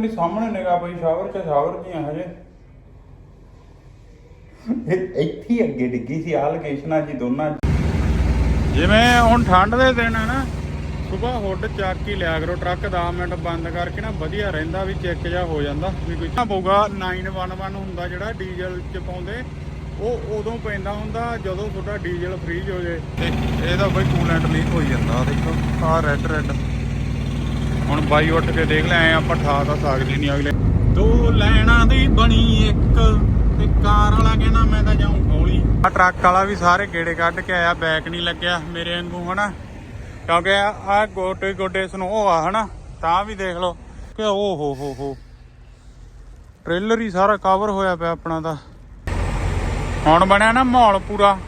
ਮੇਰੀ ਸਾਹਮਣੇ ਨਿਗਾਹ ਪਈ ਸ਼ਾਵਰ ਚ ਸ਼ਾਵਰ ਦੀਆਂ ਹਜੇ। ਇਹ ਇੱਥੇ ਹੀ ਅੱਗੇ ਡਿੱਗੀ ਸੀ ਆ ਲੋਕੇਸ਼ਨਾਂ ਜੀ ਦੋਨਾਂ ਜਿਵੇਂ ਹੁਣ ਠੰਡ ਦੇ ਦਿਨ ਆ ਨਾ ਸਵੇਰ ਹੁੱਡ ਚੱਕ ਹੀ ਲਿਆ ਕਰੋ ਟਰੱਕ 10 ਮਿੰਟ ਬੰਦ ਕਰਕੇ ਨਾ ਵਧੀਆ ਰਹਿੰਦਾ ਵੀ ਚੈੱਕ ਜਾ ਹੋ ਜਾਂਦਾ ਵੀ ਕੋਈ ਨਾ ਪਊਗਾ। 911 ਹੁੰਦਾ ਜਿਹੜਾ ਡੀਜ਼ਲ ਚ ਪਾਉਂਦੇ ਉਹ ਉਦੋਂ ਪੈਂਦਾ ਹੁੰਦਾ ਜਦੋਂ ਤੁਹਾਡਾ ਡੀਜ਼ਲ ਫ੍ਰੀਜ ਹੋ ਜੇ ਤੇ ਇਹਦਾ ਬਈ ਕੂਲੈਂਟ ਲੀਕ ਹੋਈ ਜਾਂਦਾ ਆਹ ਦੇਖੋ ਆਹ ਰੈੱਡ ਰੈੱਡ ਹੁਣ ਬਾਈ ਉੱਠ ਕੇ ਦੇਖ ਲੈ ਆਏ ਆਪਾਂ ਠਾ ਤਾਂ ਸਕਦੇ ਨਹੀਂ ਅਗਲੇ। ਦੋ ਲੈਣਾ ਦੀ ਬਣੀ ਇੱਕ, ਤੇ ਕਾਰ ਵਾਲਾ ਕਹਿੰਦਾ ਮੈਂ ਤਾਂ ਜਾਉਂ ਹੌਲੀ। ਆ ਟਰੱਕ ਵਾਲਾ ਵੀ ਸਾਰੇ ਗੇੜੇ ਕੱਢ ਕੇ ਆਇਆ, ਬੈਕ ਨਹੀਂ ਲੱਗਿਆ ਮੇਰੇ ਵਾਂਗੂ, ਹਨਾ? ਕਿਉਂਕਿ ਆ ਗੋਡੇ ਗੋਡੇ ਸਨੋ ਆ, ਹਨਾ? ਤਾਂ ਵੀ ਦੇਖ ਲਓ। ਕਿ ਓ ਹੋ ਹੋ ਹੋ। ਟ੍ਰੇਲਰ ਹੀ ਸਾਰਾ ਕਵਰ ਹੋਇਆ ਪਿਆ ਆਪਣਾ ਤਾਂ। ਹੁਣ ਬਣਿਆ ਨਾ ਮਾਹੌਲ ਪੂਰਾ।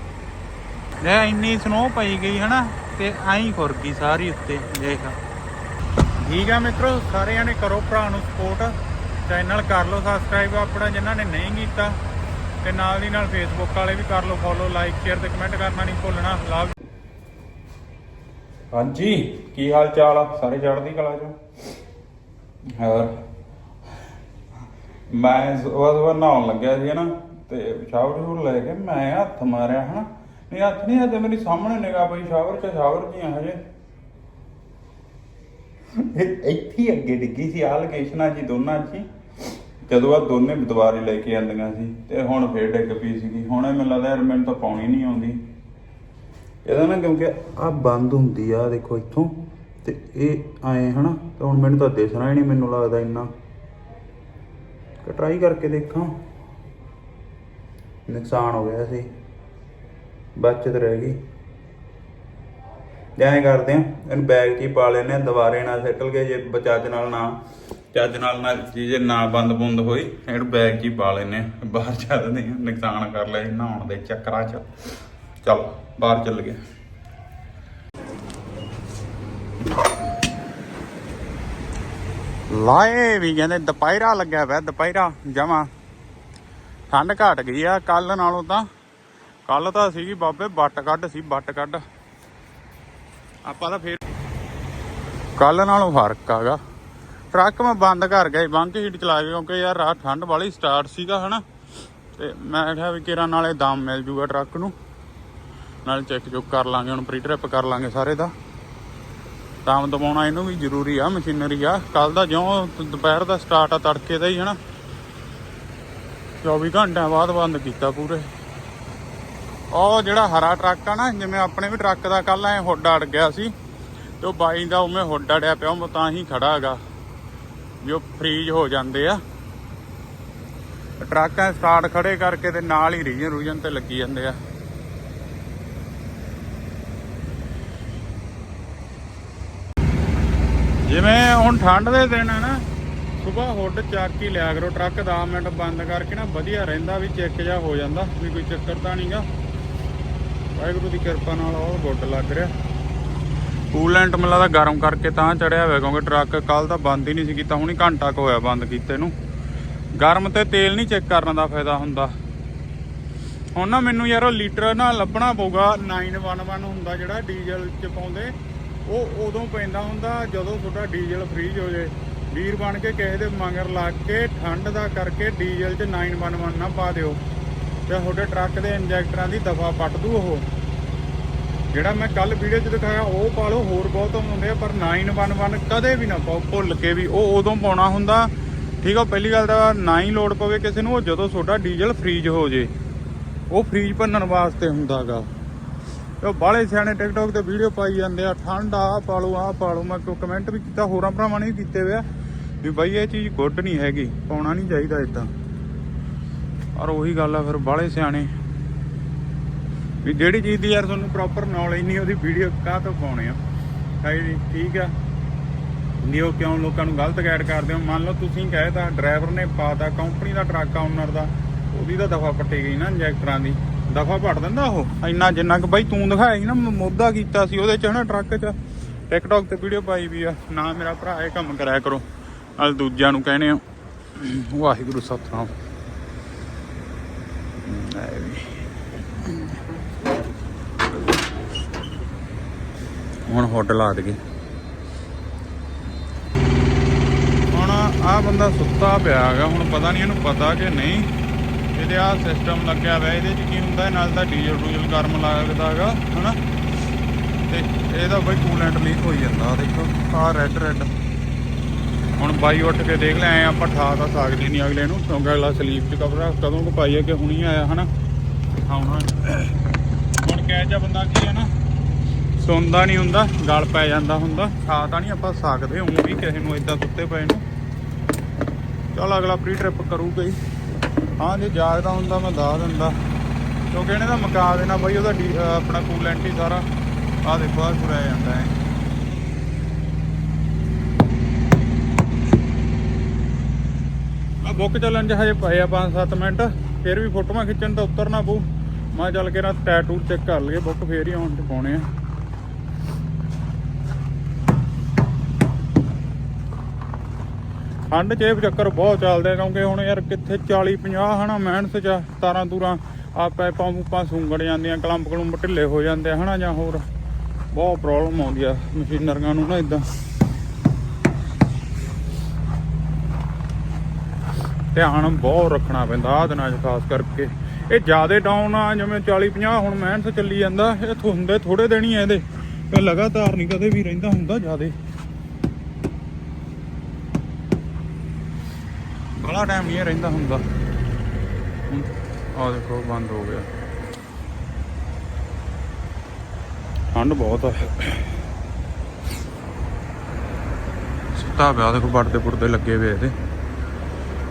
ਜੇ ਇੰਨੀ ਸਨੋ ਪਈ ਗਈ, ਹਨਾ? ਤੇ ਐਂ ਖੁਰ ਗਈ ਸਾਰੀ ਉੱਤੇ, ਦੇਖ। ਠੀਕ ਆ ਮਿੱਤਰੋ ਸਾਰੇ ਜਣੇ ਕਰੋ ਭਰਾ ਨੂੰ ਸਪੋਰਟ ਚੈਨਲ ਕਰ ਲਓ ਸਬਸਕ੍ਰਾਈਬ ਆਪਣਾ, ਜਿਨ੍ਹਾਂ ਨੇ ਨਹੀਂ ਕੀਤਾ, ਤੇ ਨਾਲ ਦੀ ਨਾਲ ਫੇਸਬੁੱਕ ਵਾਲੇ ਵੀ ਕਰ ਲਓ ਫੋਲੋ ਲਾਈਕ ਸ਼ੇਅਰ ਤੇ ਕਮੈਂਟ ਕਰਨਾ ਨਹੀਂ ਭੁੱਲਣਾ। ਲਵ ਹਾਂਜੀ, ਕੀ ਹਾਲ ਚਾਲ ਆ? ਸਾਰੇ ਚੜ੍ਹਦੀ ਕਲਾ ਚ? ਹੋਰ? ਮੈਂ ਸਵੇਰ ਸਵੇਰ ਨਹਾਉਣ ਲੱਗਿਆ ਸੀ ਨਾ ਤੇ ਸ਼ਾਵਰ ਸ਼ੂਰ ਲੈ ਕੇ ਮੈਂ ਹੱਥ ਮਾਰਿਆ ਹਨਾ। ਨਹੀਂ, ਹੱਥ ਨਹੀਂ, ਹਜੇ ਮੇਰੀ ਸਾਹਮਣੇ ਨਿਗਾਹ ਪਈ ਸ਼ਾਵਰ ਚ ਸ਼ਾਵਰ ਦੀਆਂ ਹਜੇ। ਇਹ ਇੱਥੇ ਹੀ ਅੱਗੇ ਡਿੱਗੀ ਸੀ ਆ ਲੋਕੇਸ਼ਨਾਂ ਜੀ ਦੋਨਾਂ 'ਚ ਹੀ। ਜਦੋਂ ਆ ਦੋਨੇ ਦੁਬਾਰੇ ਲੈ ਕੇ ਆਂਦੀਆਂ ਸੀ ਤੇ ਹੁਣ ਫੇਰ ਡਿੱਗ ਪਈ ਸੀਗੀ। ਹੁਣ ਇਹ ਮੈਨੂੰ ਲੱਗਦਾ ਯਾਰ ਮੈਨੂੰ ਤਾਂ ਪਾਉਣੀ ਨਹੀਂ ਆਉਂਦੀ। ਇਹਦਾ ਨਾ ਕਿਉਂਕਿ ਆ ਬੰਦ ਹੁੰਦੀ ਆ ਦੇਖੋ ਇੱਥੋਂ। ਤੇ ਇਹ ਆਏ ਹਨਾ, ਤੇ ਹੁਣ ਮੈਨੂੰ ਤਾਂ ਦਿਸਣਾ ਹੀ ਨਹੀਂ, ਮੈਨੂੰ ਲੱਗਦਾ ਇੰਨਾ। ਕਿ ਟਰਾਈ ਕਰਕੇ ਦੇਖਾਂ। ਨੁਕਸਾਨ ਹੋ ਗਿਆ ਸੀ। ਬਚਤ ਰਹਿ ਗਈ। ਐਂ ਕਰਦੇ ਆ, ਇਹਨੂੰ ਬੈਗ 'ਚ ਹੀ ਪਾ ਲੈਨੇ ਆ, ਦੁਬਾਰੇ ਨਾ ਸੈਟਲ ਗਏ ਜੇ ਬਚਾਜ ਨਾਲ ਨਾ, ਚੱਜ ਨਾਲ ਨਾ ਚੀਜ਼ ਨਾ ਬੰਦ ਬੁੰਦ ਹੋਈ, ਇਹਨੂੰ ਬੈਗ 'ਚ ਹੀ ਪਾ ਲੈਨੇ ਆ। ਬਾਹਰ ਚੱਲਦੇ ਆ ਨੁਕਸਾਨ ਕਰ ਲਿਆ ਨਹਾਉਣ ਦੇ ਚੱਕਰਾਂ 'ਚ। ਚਲ, ਬਾਹਰ ਚੱਲ ਗਏ। ਲਾਏ ਵੀ ਕਹਿੰਦੇ ਦੁਪਹਿਰਾ ਲੱਗਿਆ ਪਿਆ, ਦੁਪਹਿਰਾ, ਜਮਾ। ਠੰਡ ਘਟ ਗਈ ਆ ਕੱਲ ਨਾਲੋਂ ਤਾਂ ਕੱਲ ਤਾਂ ਸੀਗੀ ਬਾਬੇ ਬੱਟ ਕੱਢ ਸੀ ਬੱਟ ਕੱਢ। ਆਪਾਂ ਤਾਂ ਫੇਰ ਕੱਲ ਨਾਲੋਂ ਫ਼ਰਕ ਆਗਾ। ਟਰੱਕ ਮੈਂ ਬੰਦ ਕਰ ਗਿਆ ਬੰਕ ਹੀਟ ਚਲਾ ਕੇ, ਕਿਉਂਕਿ ਯਾਰ ਰਾਤ ਠੰਡ ਵਾਲੀ ਸਟਾਰਟ ਸੀਗਾ ਹਨਾ। ਤੇ ਮੈਂ ਕਿਹਾ ਵੀ ਕਿਰਾਂ ਨਾਲੇ ਦਮ ਮਿਲ ਜੂਗਾ ਟਰੱਕ ਨੂੰ। ਨਾਲ ਚੈੱਕ ਚੁੱਕ ਕਰ ਲਾਂਗੇ, ਹੁਣ ਪ੍ਰੀ ਟ੍ਰਿਪ ਕਰ ਲਾਂਗੇ ਸਾਰੇ ਦਾ। ਦਮ ਦਬਾਉਣਾ ਇਹਨੂੰ ਵੀ ਜ਼ਰੂਰੀ ਆ, ਮਸ਼ੀਨਰੀ ਆ। ਕੱਲ ਦਾ ਜਿਉਂ ਦੁਪਹਿਰ ਦਾ ਸਟਾਰਟ ਆ ਤੜਕੇ ਦਾ ਹੀ ਹਨਾ। 24 ਘੰਟਿਆਂ ਬਾਅਦ ਬੰਦ ਕੀਤਾ ਪੂਰੇ। ਉਹ ਜਿਹੜਾ ਹਰਾ ਟਰੱਕ ਆ ਨਾ, ਜਿਵੇਂ ਆਪਣੇ ਵੀ ਟਰੱਕ ਦਾ ਕੱਲ ਐ ਹੁੱਡ ਅੜ ਗਿਆ ਸੀ, ਤੇ ਉਹ ਬਾਈ ਦਾ ਉਵੇਂ ਹੁੱਡ ਅੜਿਆ ਪਿਆ, ਉਹ ਤਾਂ ਹੀ ਖੜਾ ਹੈਗਾ ਜੋ ਫ੍ਰੀਜ ਹੋ ਜਾਂਦੇ ਆ। ਟਰੱਕ ਸਟਾਰਟ ਖੜੇ ਕਰਕੇ ਤੇ ਨਾਲ ਹੀ ਰੀਜਨ ਰੂਜਨ ਤੇ ਲੱਗੀ ਜਾਂਦੇ ਆ। ਜਿਵੇਂ ਹੁਣ ਠੰਡ ਦੇ ਦਿਨ ਆ ਨਾ ਸਵੇਰ ਹੁੱਡ ਚੱਕ ਹੀ ਲਿਆ ਕਰੋ, ਟਰੱਕ 10 ਮਿੰਟ ਬੰਦ ਕਰਕੇ ਨਾ ਵਧੀਆ ਰਹਿੰਦਾ, ਵੀ ਚੈੱਕ ਜਾ ਹੋ ਜਾਂਦਾ, ਵੀ ਕੋਈ ਚੱਕਰ ਤਾਂ ਨਹੀਂਗਾ ਵਾਹਿਗੁਰੂ ਦੀ ਕਿਰਪਾ ਨਾਲ ਉਹ ਗੁੱਡ ਲੱਗ ਰਿਹਾ। ਕੂਲੈਂਟ ਮੈਨੂੰ ਲੱਗਦਾ ਗਰਮ ਕਰਕੇ ਤਾਂ ਚੜਿਆ ਹੋਇਆ ਕਿਉਂਕਿ ਟਰੱਕ ਕੱਲ ਤਾਂ ਬੰਦ ਹੀ ਨਹੀਂ ਸੀ ਕੀਤਾ, ਹੁਣੀ ਘੰਟਾ ਕੁ ਹੋਇਆ ਬੰਦ ਕੀਤੇ ਨੂੰ। ਗਰਮ ਤੇ ਤੇਲ ਨਹੀਂ ਚੈੱਕ ਕਰਨ ਦਾ ਫਾਇਦਾ ਹੁੰਦਾ। ਹੁਣ ਨਾ ਮੈਨੂੰ ਯਾਰ ਉਹ ਲੀਟਰ ਨਾ ਲੱਭਣਾ ਪਊਗਾ 911 ਹੁੰਦਾ ਜਿਹੜਾ ਡੀਜ਼ਲ ਚ ਪਾਉਂਦੇ, ਉਹ ਉਦੋਂ ਪੈਂਦਾ ਹੁੰਦਾ ਜਦੋਂ ਤੁਹਾਡਾ ਡੀਜ਼ਲ ਫ੍ਰੀਜ ਹੋ ਜੇ ਵੀਰ ਬਣ ਕੇ ਕਿਸੇ ਦੇ ਮਗਰ ਲੱਗ ਕੇ ਠੰਡ ਦਾ ਕਰਕੇ ਡੀਜ਼ਲ 'ਚ 911 ਨਾ ਪਾ ਦਿਓ। ਤੇ ਤੁਹਾਡੇ ਟਰੱਕ ਦੇ ਇੰਜੈਕਟਰਾਂ ਦੀ ਦਫਾ ਪੱਟ ਦੂ ਉਹ। ਜਿਹੜਾ ਮੈਂ ਕੱਲ ਵੀਡੀਓ 'ਚ ਦਿਖਾਇਆ, ਉਹ ਪਾ ਲਓ, ਹੋਰ ਬਹੁਤ ਹੁੰਦੇ ਆ, ਪਰ 911 ਕਦੇ ਵੀ ਨਾ ਪਾਓ, ਭੁੱਲ ਕੇ ਵੀ ਉਹ ਉਦੋਂ ਪਾਉਣਾ ਹੁੰਦਾ। ਠੀਕ ਆ ਪਹਿਲੀ ਗੱਲ ਤਾਂ ਨਾ ਹੀ ਲੋਡ ਪਵੇ ਕਿਸੇ ਨੂੰ, ਉਹ ਜਦੋਂ ਤੁਹਾਡਾ ਡੀਜ਼ਲ ਫ੍ਰੀਜ ਹੋ ਜੇ, ਉਹ ਫ੍ਰੀਜ ਭੰਨਣ ਵਾਸਤੇ ਹੁੰਦਾਗਾ ਤੇ ਉਹ ਬਾਹਲੇ ਸਿਆਣੇ ਟਿਕਟੌਕ ਤੇ ਵੀਡੀਓ ਪਾਈ ਜਾਂਦੇ ਆ, ਠੰਡ ਆ ਪਾ ਲਓ ਆ ਪਾਲੋ ਮੈਂ ਮੈਂ ਕਮੈਂਟ ਵੀ ਕੀਤਾ, ਹੋਰਾਂ ਭਰਾਵਾਂ ਨੇ ਵੀ ਕੀਤੇ ਹੋਇਆ ਵੀ ਬਾਈ ਇਹ ਚੀਜ਼ ਗੁੱਡ ਨਹੀਂ ਹੈਗੀ, ਪਾਉਣਾ ਨਹੀਂ ਚਾਹੀਦਾ ਇਦਾਂ ਪਰ ਉਹੀ ਗੱਲ ਆ, ਫਿਰ ਬਾਹਲੇ ਸਿਆਣੇ। ਵੀ ਜਿਹੜੀ ਚੀਜ਼ ਦੀ ਯਾਰ ਤੁਹਾਨੂੰ ਪ੍ਰੋਪਰ ਨੌਲੇਜ ਨਹੀਂ, ਉਹਦੀ ਵੀਡੀਓ ਕਾਹ ਤੋਂ ਪਾਉਣੇ ਆ? ਹੈ ਜੀ, ਠੀਕ ਆ। ਨਿਓ ਕਿਉਂ ਲੋਕਾਂ ਨੂੰ ਗਲਤ ਗਾਈਡ ਕਰਦੇ ਹੋ? ਮੰਨ ਲਓ ਤੁਸੀਂ ਕਹੇ ਤਾਂ ਡਰਾਈਵਰ ਨੇ ਪਾਤਾ ਕੰਪਨੀ ਦਾ ਟਰੱਕ ਆ ਓਨਰ ਦਾ, ਉਹਦੀ ਤਾਂ ਦਫਾ ਪੱਟੀ ਗਈ ਨਾ ਇੰਜੈਕਟਰਾਂ ਦੀ। ਦਫਾ ਪੜ ਦਿੰਦਾ ਉਹ? ਇੰਨਾ ਜਿੰਨਾ ਕਿ ਬਾਈ ਤੂੰ ਦਿਖਾਇਆ ਸੀ ਨਾ ਮੁੱਦਾ ਕੀਤਾ ਸੀ ਉਹਦੇ ਚ ਹਨਾ ਟਰੱਕ ਚ। ਟਿਕਟੌਕ ਤੇ ਵੀਡੀਓ ਪਾਈ ਵੀ ਆ। ਨਾ ਮੇਰਾ ਭਰਾ ਇਹ ਕੰਮ ਕਰਾਇਆ ਕਰੋ। ਨਾਲ ਦੂਜਿਆਂ ਨੂੰ ਕਹਿੰਦੇ ਆ, ਵਾਹਿਗੁਰੂ ਸਤਨਾਮ। ਹੁਣ ਹੁੱਡ ਲਾ ਦਈਏ ਹੁਣ ਆ ਬੰਦਾ ਸੁੱਤਾ ਪਿਆ ਹੈਗਾ ਹੁਣ ਪਤਾ ਨਹੀਂ ਇਹਨੂੰ ਪਤਾ ਕਿ ਨਹੀਂ। ਇਹਦੇ ਆ ਸਿਸਟਮ ਲੱਗਿਆ ਹੋਇਆ ਇਹਦੇ 'ਚ ਕੀ ਹੁੰਦਾ ਹੈ, ਨਾਲ ਤਾਂ ਡੀਜ਼ਲ ਡੂਜ਼ਲ ਗਰਮ ਲੱਗਦਾ ਹੈਗਾ ਹਨਾ? ਤੇ ਇਹਦਾ ਬਈ ਕੂਲੈਂਟ ਲੀਕ ਹੋਈ ਜਾਂਦਾ ਦੇਖੋ ਆ ਰੈੱਡ ਰੈੱਡ ਹੁਣ ਬਾਈ ਉੱਠ ਕੇ ਦੇਖ ਲੈ ਆਏ ਆਪਾਂ ਠਾ ਤਾਂ ਸਕਦੇ ਨਹੀਂ ਅਗਲੇ ਨੂੰ, ਕਿਉਂਕਿ ਅਗਲਾ ਸਲੀਪ 'ਚ ਕਵਰ ਕਦੋਂ ਕੋ ਪਾਈ ਹੈ ਕਿ ਹੁਣੀ ਆਇਆ, ਹਨਾ? ਆਉਣਾ ਹੁਣ ਕਹਿ ਜਾ ਬੰਦਾ ਕੀ ਹੈ ਨਾ ਸੁਣਦਾ ਨਹੀਂ ਹੁੰਦਾ, ਗਲ ਪੈ ਜਾਂਦਾ ਹੁੰਦਾ, ਖਾ ਤਾਂ ਨਹੀਂ ਆਪਾਂ ਸਕਦੇ ਹੁਣ ਵੀ ਕਿਸੇ ਨੂੰ ਇਦਾਂ ਸੁੱਤੇ ਪਏ ਨੂੰ। ਚਲ ਅਗਲਾ ਪ੍ਰੀ ਟ੍ਰਿਪ ਕਰੂਗਾ ਹੀ। ਹਾਂ, ਜੇ ਜਾਗਦਾ ਹੁੰਦਾ ਮੈਂ ਦੱਸ ਦਿੰਦਾ। ਕਿਉਂਕਿ ਇਹਨੇ ਤਾਂ ਮਕਾ ਦੇਣਾ ਬਾਈ ਉਹਦਾ ਡੀ- ਆਪਣਾ ਕੂਲੈਂਟ ਹੀ ਸਾਰਾ, ਆਹ ਦੇਖੋ, ਆਹ ਸੁਰਿਆ ਜਾਂਦਾ ਹੈ ਬੁੱਕ ਚੱਲਣ ਚ ਹਜੇ ਪਏ ਆ 5-7 ਮਿੰਟ, ਫਿਰ ਵੀ ਫੋਟੋਆਂ ਖਿੱਚਣ ਤਾਂ ਉਤਰਨਾ ਪਊ। ਮੈਂ ਚੱਲ ਕੇ ਨਾ ਟੈਟੂ ਚੈੱਕ ਕਰ ਲਈਏ, ਬੁੱਕ ਫੇਰ ਹੀ ਆਉਣ ਚ ਪਾਉਣੇ ਆ। ਠੰਡ 'ਚ ਇਹ ਚੱਕਰ ਬਹੁਤ ਚੱਲਦੇ ਆ, ਕਿਉਂਕਿ ਹੁਣ ਯਾਰ ਕਿੱਥੇ 40 50 ਹਨਾ ਮਿਹਨਤ ਚ ਤਾਰਾਂ ਤੂਰਾਂ ਆ ਪੈਪਾਂ ਪੂਪਾਂ ਸੁੰਗੜ ਜਾਂਦੀਆਂ ਕਲੰਪ ਕਲੰਪ ਢਿੱਲੇ ਹੋ ਜਾਂਦੇ ਆ ਹਨਾ ਜਾਂ ਹੋਰ। ਬਹੁਤ ਪ੍ਰੋਬਲਮ ਆਉਂਦੀ ਆ ਮਸ਼ੀਨਰੀਆਂ ਨੂੰ ਨਾ ਇਦਾਂ ਧਿਆਨ ਬਹੁਤ ਰੱਖਣਾ ਪੈਂਦਾ ਆਹ ਦਿਨਾਂ 'ਚ ਖਾਸ ਕਰਕੇ। ਇਹ ਜ਼ਿਆਦਾ ਡਾਊਨ ਆ, ਜਿਵੇਂ 40 50 ਹੁਣ ਮਿਹਨਤ ਚੱਲੀ ਜਾਂਦਾ, ਇਹ ਹੁੰਦੇ ਥੋੜੇ ਦਿਨ ਹੀ ਇਹਦੇ। ਇਹ ਲਗਾਤਾਰ ਨਹੀਂ ਕਦੇ ਵੀ ਰਹਿੰਦਾ ਹੁੰਦਾ ਜਿਆਦੇ। ਬੜਾ ਟਾਈਮ ਨਹੀਂ ਰਹਿੰਦਾ ਹੁੰਦਾ। ਆ ਦੇਖੋ, ਬੰਦ ਹੋ ਗਿਆ। ਠੰਡ ਬਹੁਤ ਆ। ਸੁੱਤਾ ਪਿਆ ਦੇਖੋ ਪਰਦੇ ਪੁਰਦੇ ਲੱਗੇ ਹੋਏ ਇਹਦੇ।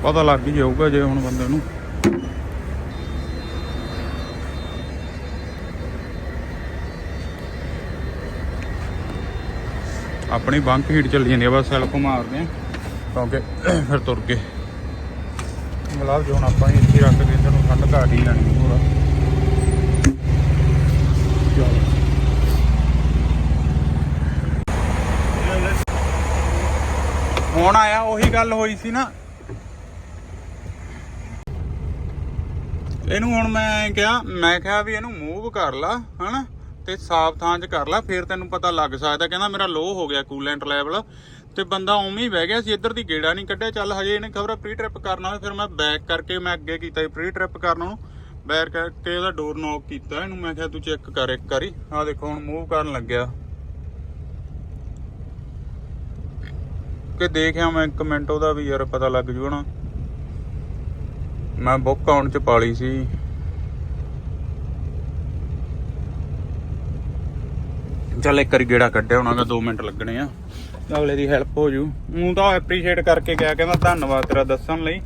ਪਤਾ ਲੱਗ ਹੀ ਜਾਊਗਾ ਜੇ ਹੁਣ ਬੰਦੇ ਨੂੰ। ਆਪਣੀ ਬੰਕ ਹੀਟ ਚੱਲੀ ਜਾਂਦੀ ਆ, ਬਸ ਸੈਲਫ ਮਾਰਦੇ ਆ, ਕਿਉਂਕਿ ਫਿਰ ਤੁਰ ਕੇ। ਮਲਾਬ ਜੋ ਹੁਣ ਆਪਾਂ ਇੱਥੇ ਰੱਖ ਕੇ ਇਹਨੂੰ ਠੰਡ ਘਾਟ ਹੀ ਲੈਣੀ ਪੂਰਾ। ਹੁਣ ਆਇਆ, ਉਹੀ ਗੱਲ ਹੋਈ ਸੀ ਨਾ। ਇਹਨੂੰ ਹੁਣ ਮੈਂ ਕਿਹਾ ਮੈਂ ਕਿਹਾ ਵੀ ਇਹਨੂੰ ਮੂਵ ਕਰ ਲਾ, ਹਨਾ? ਤੇ ਸਾਫ਼ ਥਾਂ 'ਚ ਕਰ ਲਾ, ਫਿਰ ਤੈਨੂੰ ਪਤਾ ਲੱਗ ਸਕਦਾ। ਕਹਿੰਦਾ ਮੇਰਾ ਲੋ ਹੋ ਗਿਆ ਕੂਲੈਂਟ ਲੈਵਲ ਤੇ ਬੰਦਾ ਉਵੇਂ ਹੀ ਬਹਿ ਗਿਆ ਸੀ, ਇੱਧਰ ਦੀ ਗੇੜਾ ਨਹੀਂ ਕੱਢਿਆ। ਚੱਲ ਹਜੇ ਇਹਨੇ ਖਬਰ ਪ੍ਰੀ ਟ੍ਰਿਪ ਕਰਨਾ ਹੋਵੇ ਫਿਰ ਮੈਂ ਬੈਕ ਕਰਕੇ ਮੈਂ ਅੱਗੇ ਕੀਤਾ ਪ੍ਰੀ ਟ੍ਰਿਪ ਕਰਨ ਨੂੰ। ਬੈਕ ਕਰਕੇ ਉਹਦਾ ਡੋਰ ਨੌਕ ਕੀਤਾ ਇਹਨੂੰ। ਮੈਂ ਕਿਹਾ ਤੂੰ ਚੈੱਕ ਕਰ ਇੱਕ ਵਾਰੀ। ਆਹ ਦੇਖੋ, ਹੁਣ ਮੂਵ ਕਰਨ ਲੱਗਿਆ। ਕਿ ਦੇਖਿਆ ਮੈਂ ਇੱਕ ਮਿੰਟ ਉਹਦਾ ਵੀ ਯਾਰ ਪਤਾ ਲੱਗ ਜੂ ਨਾ। ਮੈਂ ਬੁੱਕ ਆਉਣ ਚ ਪਾਲੀ ਸੀ। ਚੱਲ ਇੱਕ ਵਾਰੀ ਗੇੜਾ ਕੱਢਿਆ ਹੋਣਾਗਾ 2 ਮਿੰਟ ਲੱਗਣੇ ਆ। ਅਗਲੇ ਦੀ ਹੈਲਪ ਹੋ ਜੂ। ਉਹ ਤਾਂ ਐਪਰੀਸ਼ੀਏਟ ਕਰਕੇ ਗਿਆ ਕਹਿੰਦਾ ਧੰਨਵਾਦ ਤੇਰਾ ਦੱਸਣ ਲਈ।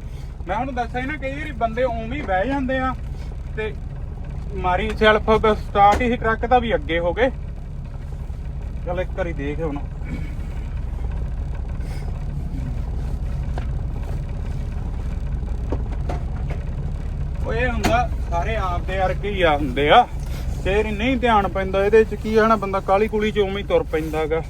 ਮੈਂ ਉਹਨੂੰ ਦੱਸਿਆ ਨਾ, ਕਈ ਵਾਰੀ ਬੰਦੇ ਉਵੇਂ ਹੀ ਬਹਿ ਜਾਂਦੇ ਆ ਤੇ ਮਾਰੀ ਸੈਲਫ ਸਟਾਰਟ ਹੀ ਟਰੱਕ ਦਾ ਵੀ ਅੱਗੇ ਹੋ ਗਏ। ਚੱਲ ਇੱਕ ਵਾਰੀ ਦੇਖ ਹੁਣ। ਉਹ ਇਹ ਹੁੰਦਾ, ਸਾਰੇ ਆਪਦੇ ਵਰਗੇ ਹੀ ਆ ਹੁੰਦੇ ਆ। ਤੇ ਨਹੀਂ ਧਿਆਨ ਪੈਂਦਾ ਇਹਦੇ ਚ, ਕੀ ਆ ਨਾ, ਬੰਦਾ ਕਾਲੀ ਕੁਲੀ ਚ ਉਵੇਂ ਹੀ ਤੁਰ ਪੈਂਦਾਗਾ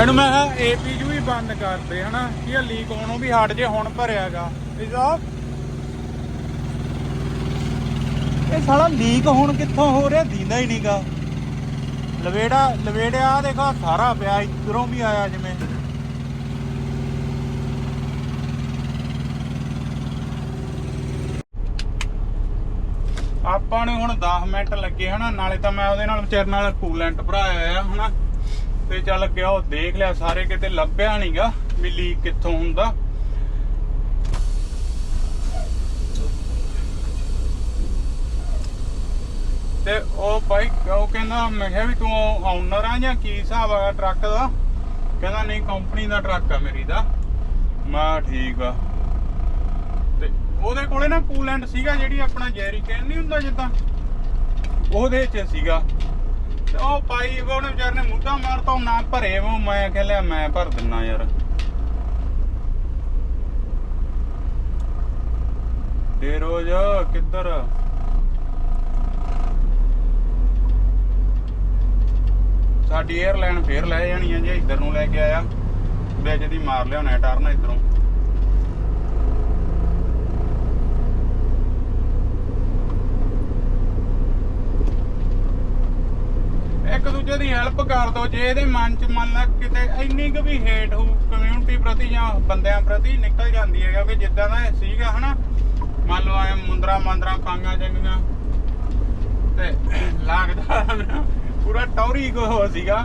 ਇਹਨੂੰ ਮੈਂ ਕਿਹਾ ਏਪੀਯੂ ਹੀ ਬੰਦ ਕਰਦੇ ਹਨਾ, ਕੀ ਇਹ ਲੀਕ ਹੋਣੋਂ ਵੀ ਹਟ ਜੇ, ਹੁਣ ਭਰਿਆਗਾ। ਇਜ਼ਾਬ ਇਹ ਸਾਲਾ ਲੀਕ ਹੁਣ ਕਿੱਥੋਂ ਹੋ ਰਿਹਾ? ਦੀਂਦਾ ਹੀ ਨਹੀਂਗਾ ਲਵੇੜਾ, ਲਵੇੜਿਆ ਦੇਖੋ ਸਾਰਾ ਪਿਆ, ਇਧਰੋਂ ਵੀ ਆਇਆ ਜਿਵੇਂ। ਆਪਾਂ ਨੇ ਹੁਣ 10 ਮਿੰਟ ਲੱਗੇ ਹਨਾ, ਨਾਲੇ ਤਾਂ ਮੈਂ ਉਹਦੇ ਨਾਲ ਵਿਚਾਰ ਨਾਲ ਕੂਲੈਂਟ ਭਰਾਇਆ ਆ, ਹਨਾ। ਤੇ ਚੱਲ ਗਿਆ, ਉਹ ਦੇਖ ਲਿਆ, ਸਾਰੇ ਕਿਤੇ ਲੱਭਿਆ ਨਹੀਂਗਾ ਵੀ ਲੀਕ ਕਿੱਥੋਂ ਹੁੰਦਾ? ਤੇ ਉਹ ਬਾਈ, ਉਹ ਕਹਿੰਦਾ, ਮੈਂ ਕਿਹਾ ਵੀ ਤੂੰ ਓਨਰ ਆ ਜਾਂ ਕੀ ਹਿਸਾਬ ਆ ਟਰੱਕ ਦਾ? ਕਹਿੰਦਾ, ਨਹੀਂ ਕੰਪਨੀ ਦਾ ਟਰੱਕ ਆ ਮੇਰੀ ਦਾ। ਮੈਂ ਠੀਕ ਆ। ਤੇ ਉਹਦੇ ਕੋਲੇ ਨਾ ਕੂਲੈਂਟ ਸੀਗਾ ਜਿਹੜੀ ਆਪਣਾ ਜੈਰੀ ਕੈਨ ਨਹੀਂ ਹੁੰਦਾ ਜਿੱਦਾਂ? ਉਹਦੇ 'ਚ ਸੀਗਾ। ਤੇ ਉਹ ਪਾਈ, ਉਹਨੇ ਵਿਚਾਰ ਨੇ ਮੁੱਦਾ ਮਾਰਤਾ, ਉਹ ਨਾ ਭਰੇ ਉਹ ਮੈਂ ਕਹਿ ਲਿਆ ਮੈਂ ਭਰ ਦਿੰਨਾ ਯਾਰ। ਰੋਜ਼ ਕਿੱਧਰ? ਸਾਡੀ 에ਅਰਲਾਈਨ ਫੇਰ ਲੈ ਜਾਣੀ ਆ ਜੇ, ਇੱਧਰ ਨੂੰ ਲੈ ਕੇ ਆਇਆ। ਵਿੱਚ ਦੀ ਮਾਰ ਲਿਆਉਣਾ ਟਰਨ ਇੱਧਰੋਂ। ਇੱਕ ਦੂਜੇ ਦੀ ਹੈਲਪ ਕਰ ਦੋ, ਜੇ ਇਹਦੇ ਮਨ ਚ ਮੰਨ ਲਾ ਕਿਤੇ ਇੰਨੀ ਕੁ ਵੀ ਹੇਟ ਹੋ ਕਮਿਊਨਿਟੀ ਪ੍ਰਤੀ ਜਾਂ ਬੰਦਿਆਂ ਪ੍ਰਤੀ ਨਿਕਲ ਜਾਂਦੀ ਹੈ ਕਿਉਂਕਿ ਜਿੱਦਾਂ ਦਾ ਸੀਗਾ, ਹਨਾ? ਮੰਨ ਲਓ ਐ ਮੁੰਦਰਾ ਮੰਦਰਾ ਕਾਂਗਾ ਚੰਗੀਆਂ ਤੇ ਲੱਗਦਾ ਪੂਰਾ ਟੌਰੀ ਕੋ ਸੀਗਾ।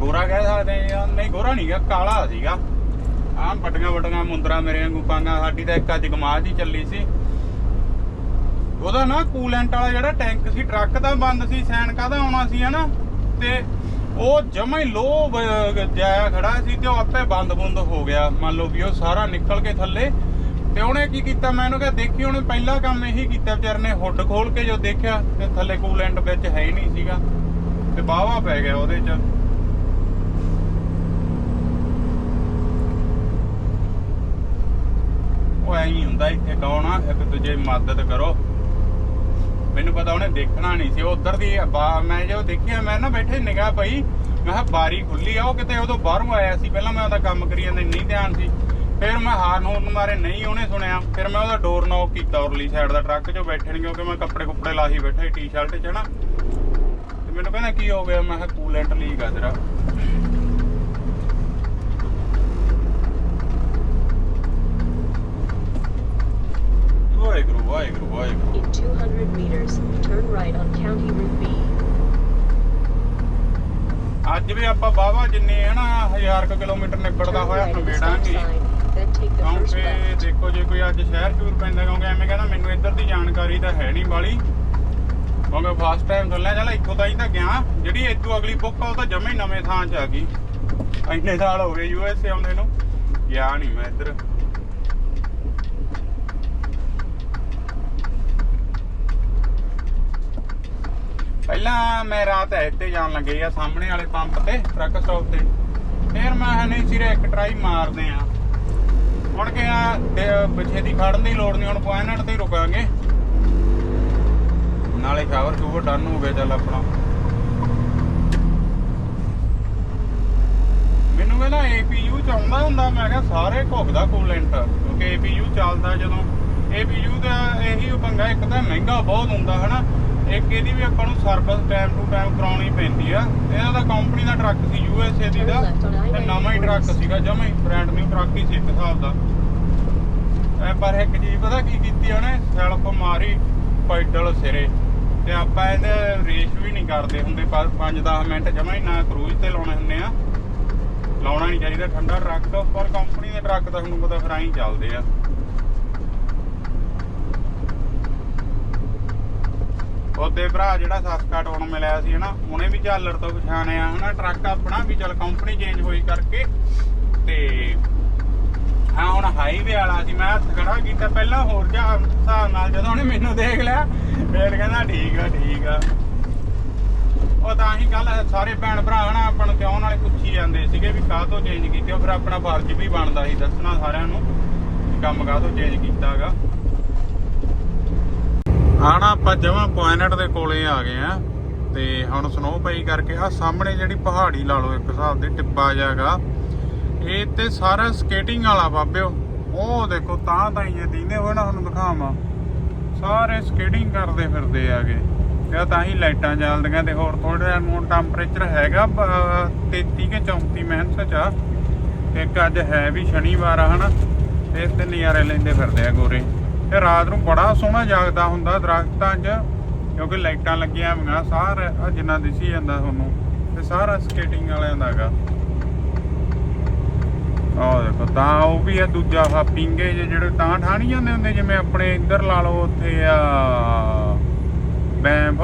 ਗੋਰਾ ਕਹਿ ਸਕਦੇ ਆ ਨਹੀਂ, ਗੋਰਾ ਨਹੀਂ ਗਾ ਕਾਲਾ ਸੀਗਾ। ਆਹ ਵੱਡੀਆਂ ਵੱਡੀਆਂ ਮੁੰਦਰਾ ਮੇਰੇ ਵਾਂਗੂ ਕਾਂਗਾ ਸਾਡੀ ਤਾਂ ਇੱਕ ਅੱਜ ਗਮਾਜ ਹੀ ਚੱਲੀ ਸੀ। ਉਹਦਾ ਨਾ ਕੂਲੈਂਟ ਵਾਲਾ ਜਿਹੜਾ ਟੈਂਕ ਸੀ, ਟਰੱਕ ਦਾ ਬੰਦ ਸੀ, ਸੈਨ ਕਾਹਦਾ ਆਉਣਾ ਸੀ ਹਨਾ? ਤੇ ਉਹ ਜਮਾ ਹੀ ਲੋ ਜਾਇਆ ਖੜਾ ਸੀ ਤੇ ਉਹ ਆਪੇ ਬੰਦ ਬੰਦ ਹੋ ਗਿਆ। ਮੰਨ ਲਓ ਵੀ ਉਹ ਸਾਰਾ ਨਿਕਲ ਕੇ ਥੱਲੇ ਤੇ ਉਹਨੇ ਕੀ ਕੀਤਾ? ਮੈਂ ਉਹਨੂੰ ਕਿਹਾ, ਦੇਖੀ ਉਹਨੇ ਪਹਿਲਾ ਕੰਮ ਇਹੀ ਕੀਤਾ, ਵਿਚਾਰ ਨੇ ਹੁੱਡ ਖੋਲ ਕੇ ਜੋ ਦੇਖਿਆ, ਤੇ ਥੱਲੇ ਕੂਲੈਂਟ ਵਿੱਚ ਹੈ ਹੀ ਨਹੀਂ ਸੀਗਾ, ਤੇ ਬਾਵਾ ਪੈ ਗਿਆ ਉਹਦੇ ਚ। ਉਹ ਐਂ ਹੀ ਹੁੰਦਾ, ਇੱਥੇ ਕੌਣ ਇੱਕ ਦੂਜੇ ਮਦਦ ਕਰੋ। ਮੈਨੂੰ ਪਤਾ ਉਹਨੇ ਦੇਖਣਾ ਨਹੀਂ ਸੀ। ਉਹ ਉਧਰ ਦੀ ਬਾ- ਮੈਂ ਜੋ ਦੇਖਿਆ, ਮੈਂ ਨਾ ਬੈਠੇ ਨਿਗਾਹ ਪਈ। ਮੈਂ ਕਿਹਾ, ਬਾਰੀ ਖੁੱਲੀ ਆ, ਉਹ ਕਿਤੇ ਉਦੋਂ ਬਾਹਰੋਂ ਆਇਆ ਸੀ। ਪਹਿਲਾਂ ਮੈਂ ਉਹਦਾ ਕੰਮ ਕਰੀ ਜਾਂਦਾ, ਨਹੀਂ ਧਿਆਨ ਸੀ। ਫਿਰ ਮੈਂ ਹਾਰਨ ਹੂਰਨ ਮਾਰੇ ਨਹੀਂ ਉਹਨੇ ਸੁਣਿਆ। ਫਿਰ ਮੈਂ ਉਹਦਾ ਡੋਰ ਨੌਕ ਕੀਤਾ ਉਰਲੀ ਸਾਈਡ ਦਾ ਟਰੱਕ 'ਚੋਂ ਬੈਠੇ ਨਹੀਂ ਕਿਉਂਕਿ ਮੈਂ ਕੱਪੜੇ ਕੁੱਪੜੇ ਲਾਹੀ ਬੈਠਾ ਸੀ ਟੀ-ਸ਼ਰਟ 'ਚ ਨਾ। ਤੇ ਮੈਨੂੰ ਕਹਿੰਦਾ ਕੀ ਹੋ ਗਿਆ? ਮੈਂ ਕਿਹਾ ਕੂਲੈਂਟ ਲੀਕ ਆ ਤੇਰਾ। Waheguru Waheguru Waheguru. In 200 meters, turn right on County Route B. ਅੱਜ ਵੀ ਆਪਾਂ ਬਾਵਾ ਜਿੰਨੇ ਹਨਾ 1000 ਕੁ ਕਿਲੋਮੀਟਰ ਨਿਬੜਦਾ ਹੋਇਆ right then take the first ਕਿਉਂਕਿ left. ਦੇਖੋ ਜੇ ਕੋਈ ਅੱਜ ਸ਼ਹਿਰ ਚੂਰ ਪੈਂਦਾ ਕਿਉਂਕਿ ਐਵੇਂ ਕਹਿੰਦਾ ਮੈਨੂੰ ਇੱਧਰ ਦੀ ਜਾਣਕਾਰੀ ਤਾਂ ਹੈ ਨਹੀਂ ਬਾਲੀ। ਕਿਉਂਕਿ ਫਸਟ ਟਾਈਮ ਚੱਲਿਆ ਚੱਲ ਇੱਥੋਂ ਤਾਂ ਹੀ ਤਾਂ ਗਿਆ। ਜਿਹੜੀ ਇੱਥੋਂ ਅਗਲੀ ਬੁੱਕ ਆ ਉਹ ਤਾਂ ਜਮੇ ਨਵੇਂ ਥਾਂ 'ਚ ਆ ਗਈ। ਇੰਨੇ ਸਾਲ ਹੋ ਗਏ ਯੂ ਐਸ ਏ ਆਉਂਦੇ ਨੂੰ। ਗਿਆ ਨਹੀਂ ਮੈਂ ਇੱਧਰ। ਪਹਿਲਾਂ ਮੈਂ ਰਾਤ ਇੱਥੇ ਜਾਣ ਲੱਗੇ ਆ ਸਾਹਮਣੇ ਵਾਲੇ ਪੰਪ ਤੇ ਟਰੱਕ ਸਟਾਪ ਤੇ। ਫਿਰ ਮੈਂ ਕਿਹਾ ਨਹੀਂ ਸਿਰੇ ਇੱਕ ਟਰਾਈ ਮਾਰਦੇ ਆ। ਹੁਣ ਕਿ ਆ ਪਿੱਛੇ ਖੜਨ ਦੀ ਲੋੜ ਨਹੀਂ ਹੁਣ ਪੁਆਇੰਟ ਤੇ ਹੀ ਰੁਕਾਂਗੇ। ਨਾਲੇ ਸ਼ਾਵਰ ਸ਼ੂਵਰ ਡਨ ਹੋ ਗਿਆ ਚੱਲ ਆਪਣਾ। ਮੈਨੂੰ ਕਹਿੰਦਾ APU ਚ ਹੁੰਦਾ, ਮੈਂ ਕਿਹਾ ਸਾਰੇ ਘੁੱਗਦਾ ਕੂਲੈਂਟ ਕਿਉਂਕਿ APU ਚੱਲਦਾ ਜਦੋਂ। APU ਦਾ ਇਹੀ ਪੰਗਾ, ਇੱਕ ਤਾਂ ਮਹਿੰਗਾ ਬਹੁਤ ਹੁੰਦਾ, ਹਨਾ। ਇੱਕ ਇਹਦੀ ਵੀ ਆਪਾਂ ਨੂੰ ਸਰਵਿਸ ਟਾਈਮ ਟੂ ਟਾਈਮ ਕਰਾਉਣੀ ਪੈਂਦੀ ਆ। ਇਹਦਾ ਤਾਂ ਕੰਪਨੀ ਦਾ ਟਰੱਕ ਸੀ USA ਦੀ ਦਾ। ਤੇ ਨਵਾਂ ਹੀ ਟਰੱਕ ਸੀਗਾ, ਜਮਾ ਹੀ ਬ੍ਰਾਂਡ ਨਿਊ ਟਰੱਕ ਹੀ ਸੀ ਇੱਕ ਹਿਸਾਬ ਦਾ। ਐ ਪਰ ਇੱਕ ਚੀਜ਼ ਪਤਾ ਕੀ ਕੀਤੀ ਉਹਨੇ? ਸੈਲਫ ਮਾਰੀ ਪੈਡਲ ਸਿਰੇ। ਤੇ ਆਪਾਂ ਇਹਦੇ ਰੇਸ ਵੀ ਨਹੀਂ ਕਰਦੇ ਹੁੰਦੇ। 5-10 ਮਿੰਟ ਜਮਾ ਹੀ ਨਾ ਕਰੂਜ਼ ਤੇ ਲਾਉਣੇ ਹੁੰਦੇ ਆ। ਲਾਉਣਾ ਨਹੀਂ ਚਾਹੀਦਾ। ਠੰਡਾ ਟਰੱਕ ਪਰ ਕੰਪਨੀ ਦੇ ਟਰੱਕ ਤਾਂ ਤੁਹਾਨੂੰ ਪਤਾ ਫਿਰ ਆਈ ਚੱਲਦੇ ਆ। ਉਹਦੇ ਭਰਾ ਜਿਹੜਾ ਸਸਕਾ ਟੋਨ ਮਿਲਿਆ ਸੀ ਹਨਾ, ਉਹਨੇ ਵੀ ਝਾਲਰ ਤੋਂ ਪਛਾਣਿਆ ਹਨਾ, ਟਰੱਕ ਆਪਣਾ ਵੀ ਚਲ ਕੰਪਨੀ ਚੇਂਜ ਹੋਈ ਕਰਕੇ ਤੇ ਹਾਂ, ਹੁਣ ਹਾਈਵੇ ਵਾਲਾ ਸੀ, ਮੈਂ ਹੱਥ ਖੜਾ ਕੀਤਾ, ਪਹਿਲਾਂ ਹੋਰ ਜਿਹਾ ਹਿਸਾਬ ਨਾਲ ਜਦੋਂ ਉਹਨੇ ਮੈਨੂੰ ਦੇਖ ਲਿਆ, ਫੇਰ ਕਹਿੰਦਾ ਠੀਕ ਆ ਠੀਕ ਆ। ਉਹ ਤਾਂ ਹੀ ਕੱਲ ਸਾਰੇ ਭੈਣ ਭਰਾ ਹਨਾ, ਆਪਾਂ ਨੂੰ ਕਿਉਂ ਨਾਲੇ ਪੁੱਛੀ ਜਾਂਦੇ ਸੀਗੇ ਵੀ ਕਾਹ ਤੋਂ ਚੇਂਜ ਕੀਤੀ, ਉਹ ਫਿਰ ਆਪਣਾ ਫਰਜ਼ ਵੀ ਬਣਦਾ ਸੀ ਦੱਸਣਾ ਸਾਰਿਆਂ ਨੂੰ ਕੰਮ ਕਾਹ ਤੋਂ ਚੇਂਜ ਕੀਤਾਗਾ। ਆਣਾ ਆਪਾਂ ਜਮਾਂ ਪੁਆਇੰਟ ਦੇ ਕੋਲੇ ਆ ਗਏ ਆ। ਤੇ ਹੁਣ ਸਨੋ ਪਈ ਕਰਕੇ ਆ ਸਾਹਮਣੇ ਜਿਹੜੀ ਪਹਾੜੀ ਲਾ ਲਓ ਇੱਕ ਹਿਸਾਬ ਦੀ, ਟਿੱਬਾ ਜਾਗਾ ਇਹ ਤੇ ਸਾਰਾ ਸਕੇਟਿੰਗ ਵਾਲਾ ਬਾਬਿਓ। ਉਹ ਦੇਖੋ, ਤਾਂ ਤਾਂ ਇਹ ਦੀਨੇ ਹੋਏ ਨਾ ਤੁਹਾਨੂੰ ਦਿਖਾਵਾਂ। ਸਾਰੇ ਸਕੇਟਿੰਗ ਕਰਦੇ ਫਿਰਦੇ ਆਗੇ। ਇਹ ਤਾਂ ਹੀ ਲਾਈਟਾਂ ਚੱਲਦੀਆਂ ਤੇ ਹੋਰ ਥੋੜਾ ਜਿਹਾ ਨੂੰ ਟੈਂਪਰੇਚਰ ਹੈਗਾ, ਬ- 33 ਕੇ 34 ਮਿੰਟ ਚ ਆ। ਇੱਕ ਅੱਜ ਹੈ ਵੀ ਸ਼ਨੀਵਾਰ ਆ, ਹਨਾ। ਤੇ ਇਸ ਤੇ ਨਜ਼ਾਰੇ ਲੈਂਦੇ ਫਿਰਦੇ ਆ ਗੋਰੇ। ਤੇ ਰਾਤ ਨੂੰ ਬੜਾ ਸੋਹਣਾ ਜਾਗਦਾ ਹੁੰਦਾ ਦਰਖਤਾਂ 'ਚ, ਕਿਉਂਕਿ ਲਾਈਟਾਂ ਲੱਗੀਆਂ ਹੋਈਆਂ, ਸਾਰਾ ਜਿੰਨਾ ਦਿਸੀ ਜਾਂਦਾ ਤੁਹਾਨੂੰ, ਤੇ ਸਾਰਾ ਸਕੇਟਿੰਗ ਵਾਲਿਆਂ ਦਾ ਆਹ ਦੇਖੋ, ਤਾਂ ਉਹ ਵੀ ਆ ਦੂਜਾ ਆ ਪਿੰਗੇ ਜਿਹੜੇ ਤਾਂ ਠਾਣੀ ਜਾਂਦੇ ਹੁੰਦੇ, ਜਿਵੇਂ ਆਪਣੇ ਇੱਧਰ ਲਾ ਲਓ ਉੱਥੇ ਆ ਬੈਂਬ,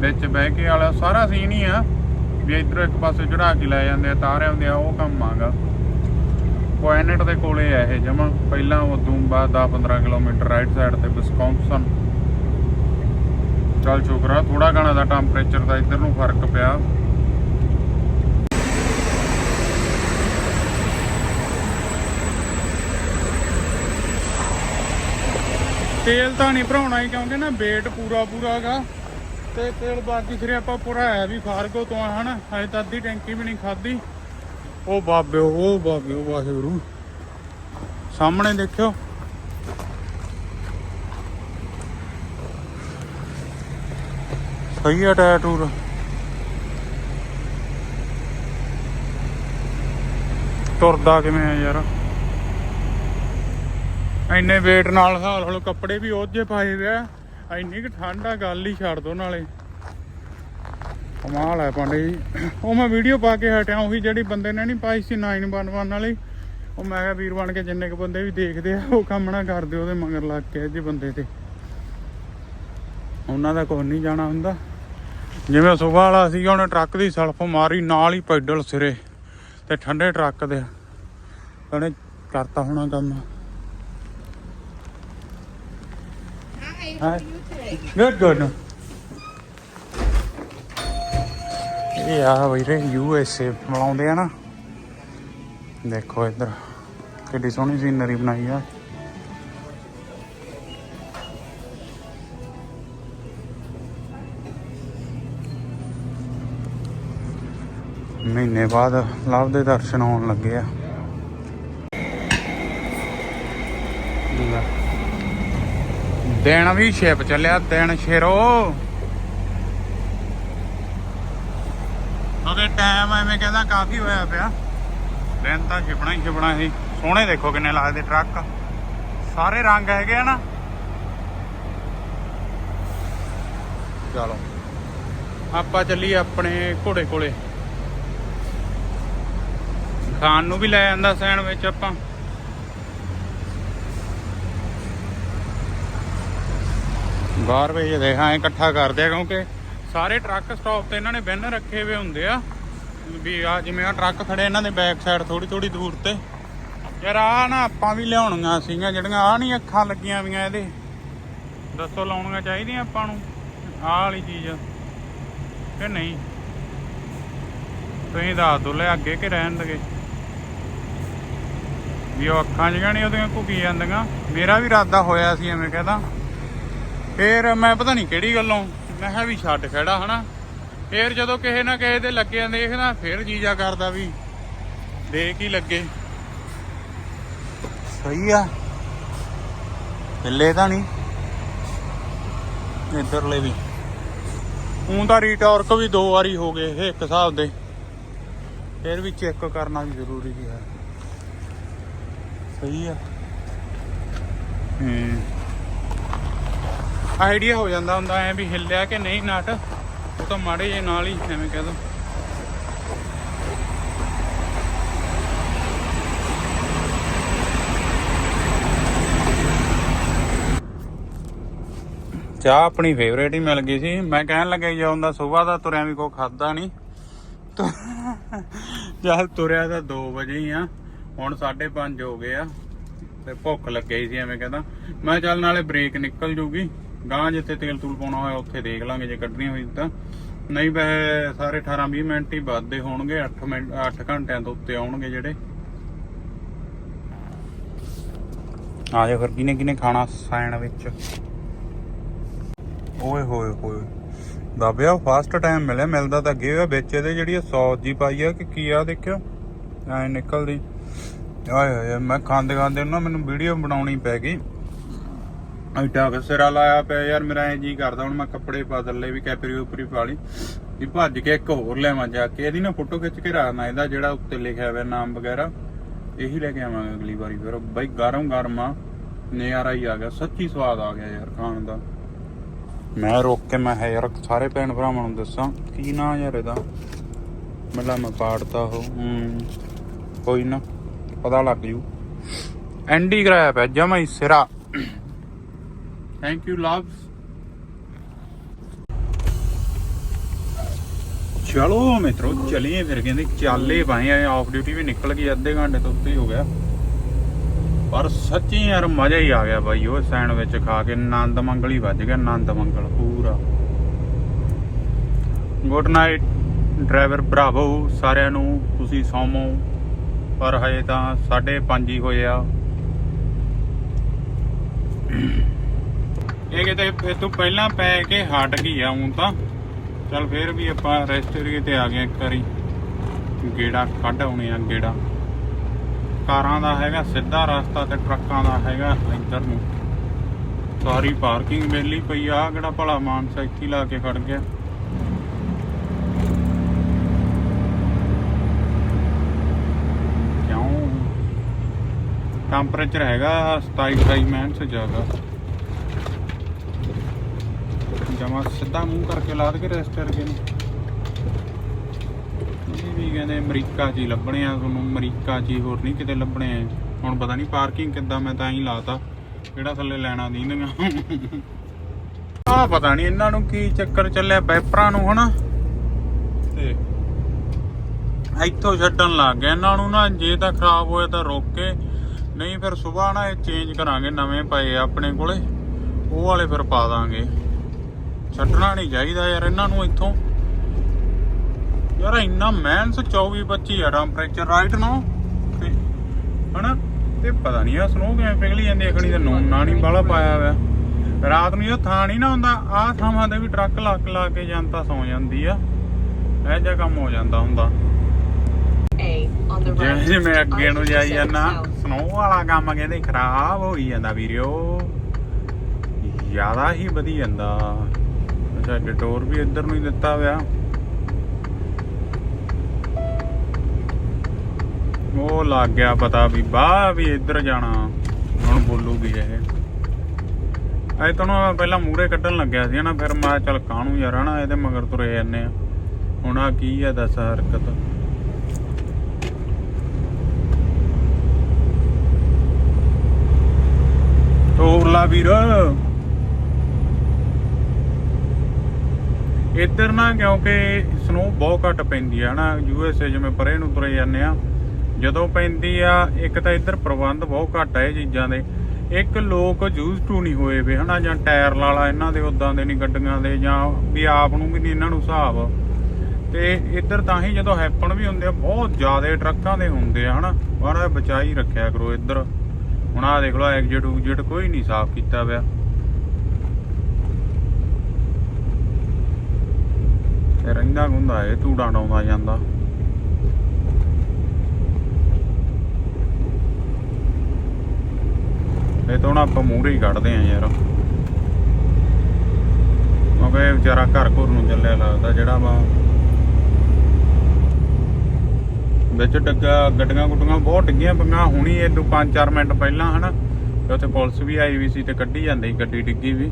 ਵਿੱਚ ਬਹਿ ਕੇ ਵਾਲਾ ਸਾਰਾ ਸੀਨ ਹੀ ਆ, ਵੀ ਇੱਧਰੋਂ ਇੱਕ ਪਾਸੇ ਚੜਾ ਕੇ ਲੈ ਜਾਂਦੇ ਆ ਤਾਰੇ ਹੁੰਦੇ ਆ, ਉਹ ਕੰਮ ਆਗਾ। ਪੁਆਇੰਟ ਦੇ ਕੋਲੇ ਆ ਇਹ ਜਮਾ। ਪਹਿਲਾਂ ਉਦੋਂ ਬਾਅਦ 10 15 ਕਿਲੋਮੀਟਰ ਰਾਈਟ ਸਾਈਡ ਤੇ ਵਿਸਕੌਂਸਨ ਚੱਲ ਸ਼ੁਕਰ ਆ ਥੋੜਾ ਘਣਾ ਦਾ ਟੈਂਪਰੇਚਰ ਦਾ ਇੱਧਰ ਨੂੰ ਫ਼ਰਕ ਪਿਆ। ਤੇਲ ਤਾਂ ਨਹੀਂ ਭਰਾਉਣਾ ਹੀ, ਕਿਉਂਕਿ ਨਾ weight ਪੂਰਾ ਪੂਰਾ ਗਾ। ਤੇ ਤੇਲ ਬਾਕੀ ਫਿਰ ਆਪਾਂ ਭਰਾਇਆ ਵੀ ਫਾਰਗੋ ਤੋਂ ਆ, ਹਨ? ਹਜੇ ਤਾਂ ਅੱਧੀ ਟੈਂਕੀ ਵੀ ਨਹੀਂ ਖਾਦੀ ਉਹ ਬਾਬੇ ਉਹ ਬਾਬੇ, ਉਹ ਵਾਹਿਗੁਰੂ। ਸਾਹਮਣੇ ਦੇਖਿਓ। ਸਹੀ ਆ ਟਾਇਰ ਟੂਰ ਤੁਰਦਾ ਕਿਵੇਂ ਆ ਯਾਰ? ਇੰਨੇ weight ਨਾਲ ਹਾਲ ਹਾਲ ਕੱਪੜੇ ਵੀ ਉਹ ਜਿਹੇ ਪਾਏ ਵੇ ਆ। ਇੰਨੀ ਕਿ ਠੰਡ ਆ, ਗੱਲ ਹੀ ਛੱਡ ਦੋ ਨਾਲੇ। ਕਮਾਲ ਹੈ ਪਾਂਡੇ ਜੀ। ਉਹ ਮੈਂ ਵੀਡੀਓ ਪਾ ਕੇ ਹਟਿਆ ਉਹੀ ਜਿਹੜੀ ਬੰਦੇ ਨੇ ਨਹੀਂ ਪਾਈ ਸੀ 911 ਵਾਲੀ ਉਹ ਮੈਂ ਕਿਹਾ ਵੀਰ ਬਣ ਕੇ ਜਿੰਨੇ ਕ ਬੰਦੇ ਵੀ ਦੇਖਦੇ ਆ ਉਹ ਕੰਮ ਨਾ ਕਰਦੇ ਉਹਦੇ ਮਗਰ ਲੱਗ ਕੇ ਜੇ ਬੰਦੇ ਤੇ। ਉਹਨਾਂ ਦਾ ਕੋਈ ਨਹੀਂ ਜਾਣਾ ਹੁੰਦਾ। ਜਿਵੇਂ ਸੁਬਹ ਵਾਲਾ ਸੀ ਉਹਨੇ ਟਰੱਕ ਦੀ ਸਲਫ ਮਾਰੀ ਨਾਲ ਹੀ ਪੈਡਲ ਸਿਰੇ ਤੇ ਠੰਡੇ ਟਰੱਕ ਦੇ। ਉਹਨੇ ਕਰਤਾ ਹੋਣਾ ਕੰਮ। Today? ਗੁੱਡ ਗੁੱਡ ਇਹ ਆ ਵੀਰੇ ਯੂ ਐਸ ਏ ਮਲਾਉਂਦੇ ਆ ਨਾ। ਦੇਖੋ ਇੱਧਰ, ਕਿੱਡੀ ਸੋਹਣੀ ਸੀਨਰੀ ਬਣਾਈ ਆ। ਮਹੀਨੇ ਬਾਅਦ ਲਵ ਦੇ ਦਰਸ਼ਨ ਹੋਣ ਲੱਗੇ ਆ। ਲੈ। ਦਿਨ ਵੀ ਸ਼ਿਪ ਚੱਲਿਆ, ਦਿਨ ਸ਼ੇਰੋ ਉਹਦੇ ਟਾਈਮ ਐਵੇਂ ਕਹਿੰਦਾ ਕਾਫੀ ਹੋਇਆ ਪਿਆ। ਦਿਨ ਤਾਂ ਛਿਪਣਾ ਹੀ ਛਿਪਣਾ ਸੀ। ਸੋਹਣੇ ਦੇਖੋ ਕਿੰਨੇ ਲੱਗਦੇ ਟਰੱਕ। ਸਾਰੇ ਰੰਗ ਹੈਗੇ ਆ ਨਾ। ਚਲੋ। ਆਪਾਂ ਚੱਲੀਏ ਆਪਣੇ ਘੋੜੇ ਕੋਲੇ। ਖਾਣ ਨੂੰ ਵੀ ਲੈ ਜਾਂਦਾ ਸੈਂਡਵਿਚ ਆਪਾਂ। ਬਾਹਰ ਵੇ ਦੇ ਹਾਂ ਇਕੱਠਾ ਕਰਦੇ ਆ ਕਿਉਂਕਿ ਸਾਰੇ ਟਰੱਕ ਸਟਾਪ ਤੇ ਇਹਨਾਂ ਨੇ ਬਿਨ ਰੱਖੇ ਹੋਏ ਹੁੰਦੇ ਆ। ਵੀ ਆ ਜਿਵੇਂ ਆ ਟਰੱਕ ਖੜੇ ਇਹਨਾਂ ਦੇ ਬੈਕ ਸਾਈਡ ਥੋੜੀ ਥੋੜੀ ਦੂਰ ਤੇ। ਯਾਰ ਆ ਨਾ ਆਪਾਂ ਵੀ ਲਿਆਉਣੀਆਂ ਸੀਗੀਆਂ ਜਿਹੜੀਆਂ ਆ ਨਹੀਂ ਅੱਖਾਂ ਲੱਗੀਆਂ ਵੀਆਂ ਇਹਦੇ। ਦੱਸੋ ਲਾਉਣੀਆਂ ਚਾਹੀਦੀਆਂ ਆਪਾਂ ਨੂੰ, ਆਹ ਵਾਲੀ ਚੀਜ਼। ਕਿ ਨਹੀਂ? ਤੁਸੀਂ ਦੱਸ ਦੋ, ਲੈ ਅੱਗੇ ਕਿ ਰਹਿਣ ਦਗੇ? ਵੀ ਉਹ ਅੱਖਾਂ ਜਿਹੜੀਆਂ ਨੇ ਉਹਦੀਆਂ ਘੁਕੀ ਜਾਂਦੀਆਂ। ਮੇਰਾ ਵੀ ਇਰਾਦਾ ਹੋਇਆ ਸੀ ਐਵੇਂ ਕਹਦਾ ਫੇਰ ਮੈਂ ਪਤਾ ਨਹੀਂ ਕਿਹੜੀ ਗੱਲੋਂ, ਮੈਂ ਕਿਹਾ ਵੀ ਛੱਡ ਖੜਾ, ਹਨਾ? ਫੇਰ ਜਦੋਂ ਕਿਸੇ ਨਾ ਕਿਸੇ ਦੇ ਲੱਗਿਆ ਦੇਖਦਾ ਫੇਰ ਜੀਜਾ ਕਰਦਾ ਵੀ ਦੇਖ ਹੀ ਲੱਗੇ। ਸਹੀ ਆ। ਹਿੱਲੇ ਤਾਂ ਨਹੀਂ। ਇੱਧਰਲੇ ਵੀ। ਹੁਣ ਤਾਂ ਰੀਟਾਰਕ ਵੀ ਦੋ ਵਾਰੀ ਹੋ ਗਏ ਇਹ ਇੱਕ ਹਿਸਾਬ ਦੇ। ਫੇਰ ਵੀ ਚੈੱਕ ਕਰਨਾ ਵੀ ਜ਼ਰੂਰੀ ਹੈ। ਸਹੀ ਆ। ਹੂੰ। ਆਈਡੀਆ ਹੋ ਜਾਂਦਾ ਹੁੰਦਾ ਐ ਵੀ ਹਿੱਲਿਆ ਕਿ ਨਹੀਂ ਨਟ ਉਹ ਤਾਂ ਮਾੜੇ ਜੇ ਨਾਲ ਹੀ, ਐਵੇਂ ਕਹਿ ਦੋ। ਚਾਹ ਆਪਣੀ ਫੇਵਰੇਟ ਹੀ ਮਿਲ ਗਈ ਸੀ। ਮੈਂ ਕਹਿਣ ਲੱਗਾ ਜਾਂਦਾ ਸਵੇਰ ਦਾ ਤੁਰਿਆ ਵੀ ਕੋਈ ਖਾਦਾ ਨਹੀਂ। ਜਦ ਤੁਰਿਆ ਤਾਂ 2 ਵਜੇ ਹੀ ਆ। ਹੁਣ 5:30 ਹੋ ਗਏ ਆ। ਤੇ ਭੁੱਖ ਲੱਗੀ ਸੀ, ਐਵੇਂ ਕਹਿੰਦਾ ਮੈਂ ਚੱਲ ਨਾਲੇ ਬ੍ਰੇਕ ਨਿਕਲ ਜੂਗੀ। ਗਾਂ ਜਿੱਥੇ ਤੇਲ ਤੂਲ ਪਾਉਣਾ ਹੋਇਆ ਉੱਥੇ ਦੇਖ ਲਾਂਗੇ ਜੇ ਕੱਢਣੀ ਹੋਈ ਤਾਂ। ਨਹੀਂ ਵੈਸੇ ਸਾਰੇ 18 20 ਮਿੰਟ ਹੀ ਵੱਧਦੇ ਹੋਣਗੇ 8 ਮਿੰਟ 8 ਘੰਟਿਆਂ ਤੋਂ ਉੱਤੇ ਆਉਣਗੇ ਜਿਹੜੇ। ਆ ਜਾ ਫਿਰ ਕਿਨੇ ਕਿਨੇ ਖਾਣਾ ਸਾਇਣ ਵਿੱਚ? ਓਏ ਹੋਏ ਹੋਏ। ਬਾਬਿਆ ਫਾਸਟ ਟਾਈਮ ਮਿਲਿਆ, ਮਿਲਦਾ ਤਾਂ ਅੱਗੇ ਹੋਇਆ ਵਿੱਚ ਇਹਦੇ ਜਿਹੜੀ ਸੌਸ ਜੀ ਪਾਈ ਆ, ਕਿ ਕੀ ਆ ਦੇਖਿਓ। ਐ ਨਿਕਲਦੀ। ਆਏ ਹੋਏ, ਮੈਂ ਖਾਂਦੇ ਖਾਂਦੇ ਨਾ ਮੈਨੂੰ ਵੀਡੀਓ ਬਣਾਉਣੀ ਪੈ ਗਈ। ਐਡਾ ਕਿ ਸਿਰਾ ਲਾਇਆ ਪਿਆ ਯਾਰ, ਮੇਰਾ ਐ ਜੀ ਕਰਦਾ, ਹੁਣ ਮੈਂ ਕੱਪੜੇ ਬਦਲ ਲਏ ਵੀ ਕੈਪਰੀ ਉਪਰੀ ਪਾ ਲਈ। ਵੀ ਭੱਜ ਕੇ ਇੱਕ ਹੋਰ ਲੈਵਾਂ ਜਾ ਕੇ, ਇਹਦੀ ਨਾ ਫੋਟੋ ਖਿੱਚ ਕੇ ਰੱਖਣਾ ਇਹਦਾ ਜਿਹੜਾ ਉੱਤੇ ਲਿਖਿਆ ਹੋਇਆ ਨਾਮ ਵਗੈਰਾ, ਇਹੀ ਲੈ ਕੇ ਆਵਾਂਗੇ ਅਗਲੀ ਵਾਰੀ ਫਿਰ। ਬਾਈ ਗਰਮ ਗਰਮ ਆ, ਨਜ਼ਾਰਾ ਹੀ ਆ ਗਿਆ, ਸੱਚੀ ਸਵਾਦ ਆ ਗਿਆ ਯਾਰ ਖਾਣ ਦਾ। ਮੈਂ ਰੋਕ ਕੇ, ਮੈਂ ਯਾਰ, ਸਾਰੇ ਭੈਣ ਭਰਾਵਾਂ ਨੂੰ ਦੱਸਾਂ, ਕੀ ਨਾ ਯਾਰ ਇਹਦਾ? ਮਤਲਬ ਮੈਂ ਪਾੜਤਾ ਉਹ, ਹੂੰ, ਕੋਈ ਨਾ, ਪਤਾ ਲੱਗ ਜੂ। ਐਂਡੀ ਕਰਾਇਆ ਪਿਆ, ਜਮਾ ਹੀ ਸਿਰਾ। ਥੈਂਕ ਯੂ ਲਵਸ ਚਲੋ ਮਿੱਤਰੋ, ਚਲੀਏ ਫਿਰ, ਕਹਿੰਦੇ ਚਾਲੇ ਪਾਏ ਆ ਆਫ ਡਿਊਟੀ ਵੀ ਨਿਕਲ ਗਈ, ਅੱਧੇ ਘੰਟੇ ਤੋਂ ਉੱਤੇ ਹੋ ਗਿਆ। ਪਰ ਸੱਚੀ ਯਾਰ, ਮਜ਼ਾ ਹੀ ਆ ਗਿਆ ਬਾਈ, ਉਹ ਸੈਂਡਵਿਚ ਖਾ ਕੇ, ਆਨੰਦ ਮੰਗਲ ਹੀ ਵੱਜ ਗਿਆ, ਆਨੰਦ ਮੰਗਲ ਪੂਰਾ। ਗੁੱਡ ਨਾਈਟ ਡਰਾਈਵਰ ਬਰਾਵੋ ਸਾਰਿਆਂ ਨੂੰ, ਤੁਸੀਂ ਸੌਮੋ ਪਰ ਹਜੇ ਤਾਂ 5:30 ਹੀ ਹੋਏ ਆ। ਇਹ ਕਿਤੇ ਫਿਰ ਤੋਂ ਪਹਿਲਾਂ ਪੈ ਕੇ ਹਟ ਗਈ ਆ, ਹੁਣ ਤਾਂ। ਚੱਲ ਫਿਰ ਵੀ ਆਪਾਂ ਰੈਸਟ ਏਰੀਏ ਤੇ ਆ ਗਏ ਇੱਕ ਵਾਰੀ। ਗੇੜਾ ਕੱਢ ਆਉਣੇ ਆ, ਗੇੜਾ। ਕਾਰਾਂ ਦਾ ਹੈਗਾ, ਸਿੱਧਾ ਰਸਤਾ ਤੇ ਟਰੱਕਾਂ ਦਾ ਹੈਗਾ ਇੱਧਰ ਨੂੰ। ਸਾਰੀ ਪਾਰਕਿੰਗ ਵੇਲੀ ਪਈ ਆ ਕਿਹੜਾ ਭਲਾ ਮਾਨਸਾ ਇੱਥੇ ਲਾ ਕੇ ਖੜ ਗਿਆ। ਕਿਉਂ? ਟੈਂਪਰੇਚਰ ਹੈਗਾ 27 28 ਮਾਈਨਸ ਜ਼ਿਆਦਾ। ਜਮਾ ਸਿੱਧਾ ਮੂੰਹ ਕਰਕੇ ਲਾ ਦੇ ਰੈਸਟ ਕਰਕੇ ਨੂੰ ਇਹ ਵੀ ਕਹਿੰਦੇ ਅਮਰੀਕਾ 'ਚ ਹੀ ਲੱਭਣੇ ਆ, ਤੁਹਾਨੂੰ ਅਮਰੀਕਾ 'ਚ ਹੀ ਹੋਰ ਨਹੀਂ ਕਿਤੇ ਲੱਭਣੇ ਆ। ਹੁਣ ਪਤਾ ਨਹੀਂ ਪਾਰਕਿੰਗ ਕਿੱਦਾਂ, ਮੈਂ ਤਾਂ ਹੀ ਲਾਤਾ। ਕਿਹੜਾ ਥੱਲੇ ਲੈਣਾ ਦੀਂਦੀਆਂ ਆ ਪਤਾ ਨਹੀਂ ਇਹਨਾਂ ਨੂੰ ਕੀ ਚੱਕਰ ਚੱਲਿਆ ਪੈਪਰਾਂ ਨੂੰ, ਹਨਾ? ਤੇ ਇੱਥੋਂ ਛੱਡਣ ਲੱਗ ਗਏ। ਇਹਨਾਂ ਨੂੰ ਨਾ ਜੇ ਤਾਂ ਖਰਾਬ ਹੋਇਆ ਤਾਂ ਰੋਕ ਕੇ, ਨਹੀਂ ਫਿਰ ਸਵੇਰ ਨਾ ਇਹ ਚੇਂਜ ਕਰਾਂਗੇ, ਨਵੇਂ ਪਏ ਆਪਣੇ ਕੋਲੇ। ਉਹ ਵਾਲੇ ਫਿਰ ਪਾ ਦਾਂਗੇ। ਛੱਡਣਾ ਨਹੀਂ ਚਾਹੀਦਾ ਯਾਰ ਇਹਨਾਂ ਨੂੰ ਇੱਥੋਂ। ਯਾਰ ਇੰਨਾ ਮੈਨਸ 24 25 ਆ ਟੈਂਪਰੇਚਰ ਰਾਈਟ ਨਾ? ਹਨਾ? ਤੇ ਪਤਾ ਨਹੀਂ ਆ ਸਨੋ ਕਿਵੇਂ ਪਿਘਲੀ ਜਾਂਦੀ ਅਖਣੀ ਤੇ ਨੂਨ ਨਾ ਨਹੀਂ ਬਾਲਾ ਪਾਇਆ ਹੋਇਆ। ਰਾਤ ਨੂੰ ਇਹ ਥਾਂ ਨਹੀਂ ਨਾ ਹੁੰਦਾ, ਆਹ ਥਾਵਾਂ ਤੇ ਵੀ ਟਰੱਕ ਲੱਕ ਲਾ ਕੇ ਜਨਤਾ ਸੌ ਜਾਂਦੀ ਆ। ਇਹ ਜਿਹਾ ਕੰਮ ਹੋ ਜਾਂਦਾ ਹੁੰਦਾ। ਜਿਵੇਂ right. ਜਿਵੇਂ ਅੱਗੇ ਨੂੰ ਜਾਈ ਜਾਂਦਾ ਸਨੋ ਵਾਲਾ ਕੰਮ ਕਹਿੰਦੇ ਖਰਾਬ ਹੋਈ ਜਾਂਦਾ ਵੀਰਿਓ। ਜ਼ਿਆਦਾ ਹੀ ਵਧੀ ਜਾਂਦਾ। ਅੱਛਾ ਡਿਟੋਰ ਵੀ ਇੱਧਰ ਨੂੰ ਹੀ ਦਿੱਤਾ ਹੋਇਆ। ਉਹ ਲੱਗ ਗਿਆ ਪਤਾ ਵੀ ਬਾਹ ਵੀ ਇੱਧਰ ਜਾਣਾ। ਹੁਣ ਬੋਲੂਗੀ ਇਹ। ਐ ਤੋਂ ਪਹਿਲਾਂ ਮੂਰੇ ਕੱਢਣ ਲੱਗਿਆ ਸੀ ਨਾ, ਫਿਰ ਮੈਂ ਚੱਲ ਕਾਹਨੂੰ ਯਾਰ, ਹਨਾ, ਇਹਦੇ ਮਗਰ ਤੁਰੇ ਜਾਂਦੇ ਆ। ਹੁਣ ਆ ਕੀ ਆ, ਦੱਸ ਹਰਕਤ। ਤੋਰ ਵੀਰ। ਇੱਧਰ ਨਾ ਕਿਉਂਕਿ ਸਨੋ ਬਹੁਤ ਘੱਟ ਪੈਂਦੀ ਆ ਨਾ ਯੂ ਐਸ ਏ ਜਿਵੇਂ ਪਰੇ ਨੂੰ ਤੁਰੇ ਜਾਂਦੇ ਆ। ਜਦੋਂ ਪੈਂਦੀ ਆ, ਇੱਕ ਤਾਂ ਇੱਧਰ ਪ੍ਰਬੰਧ ਬਹੁਤ ਘੱਟ ਆ ਇਹ ਚੀਜ਼ਾਂ ਦੇ। ਇੱਕ ਲੋਕ ਯੂਜ਼ ਟੂ ਨਹੀਂ ਹੋਏ ਵੇ ਹਨਾ, ਜਾਂ ਟਾਇਰ ਲਾਲਾ ਇਹਨਾਂ ਦੇ ਉਦਾਂ ਦੇ ਨਹੀਂ, ਗੱਡੀਆਂ ਦੇ, ਜਾਂ ਵੀ ਆਪ ਨੂੰ ਵੀ ਨਹੀਂ ਇਹਨਾਂ ਨੂੰ ਹਿਸਾਬ। ਤੇ ਇੱਧਰ ਤਾਂ ਹੀ ਜਦੋਂ ਹੈਪਨ ਵੀ ਹੁੰਦੇ ਆ, ਬਹੁਤ ਜ਼ਿਆਦਾ ਟਰੱਕਾਂ ਦੇ ਹੁੰਦੇ ਆ ਹਨਾ। ਬਾਹਰ ਬਚਾਈ ਰੱਖਿਆ ਕਰੋ ਇੱਧਰ। ਹੁਣ ਆਹ ਦੇਖ ਲਓ ਐਗਜਿਟ ਉਗਜਿਟ ਕੋਈ ਨਹੀਂ ਸਾਫ਼ ਕੀਤਾ ਪਿਆ। ਤੇ ਰਹਿੰਦਾ ਗੁੰਦਾ ਇਹ ਧੂੜਾ ਡਾਉਂਦਾ ਜਾਂਦਾ। ਇਹ ਤੋਂ ਹੁਣ ਆਪਾਂ ਮੂਹਰੇ ਹੀ ਕੱਢਦੇ ਆ ਯਾਰ। ਕਿਉਂਕਿ ਵਿਚਾਰਾ ਘਰ ਘਰ ਨੂੰ ਚੱਲਿਆ ਲੱਗਦਾ, ਜਿਹੜਾ ਵਾ ਵਿੱਚ ਡੱਗਾ, ਗੱਡੀਆਂ ਗੁੱਡੀਆਂ ਬਹੁਤ ਡਿੱਗੀਆਂ ਪਈਆਂ, ਹੁਣੀ ਇਹ ਤੋਂ 5-4 ਮਿੰਟ ਪਹਿਲਾਂ ਹਨਾ ਤੇ ਉੱਥੇ ਪੁਲਿਸ ਵੀ ਆਈ ਵੀ ਸੀ ਤੇ ਕੱਢੀ ਜਾਂਦੀ ਸੀ ਗੱਡੀ ਡਿੱਗੀ ਵੀ।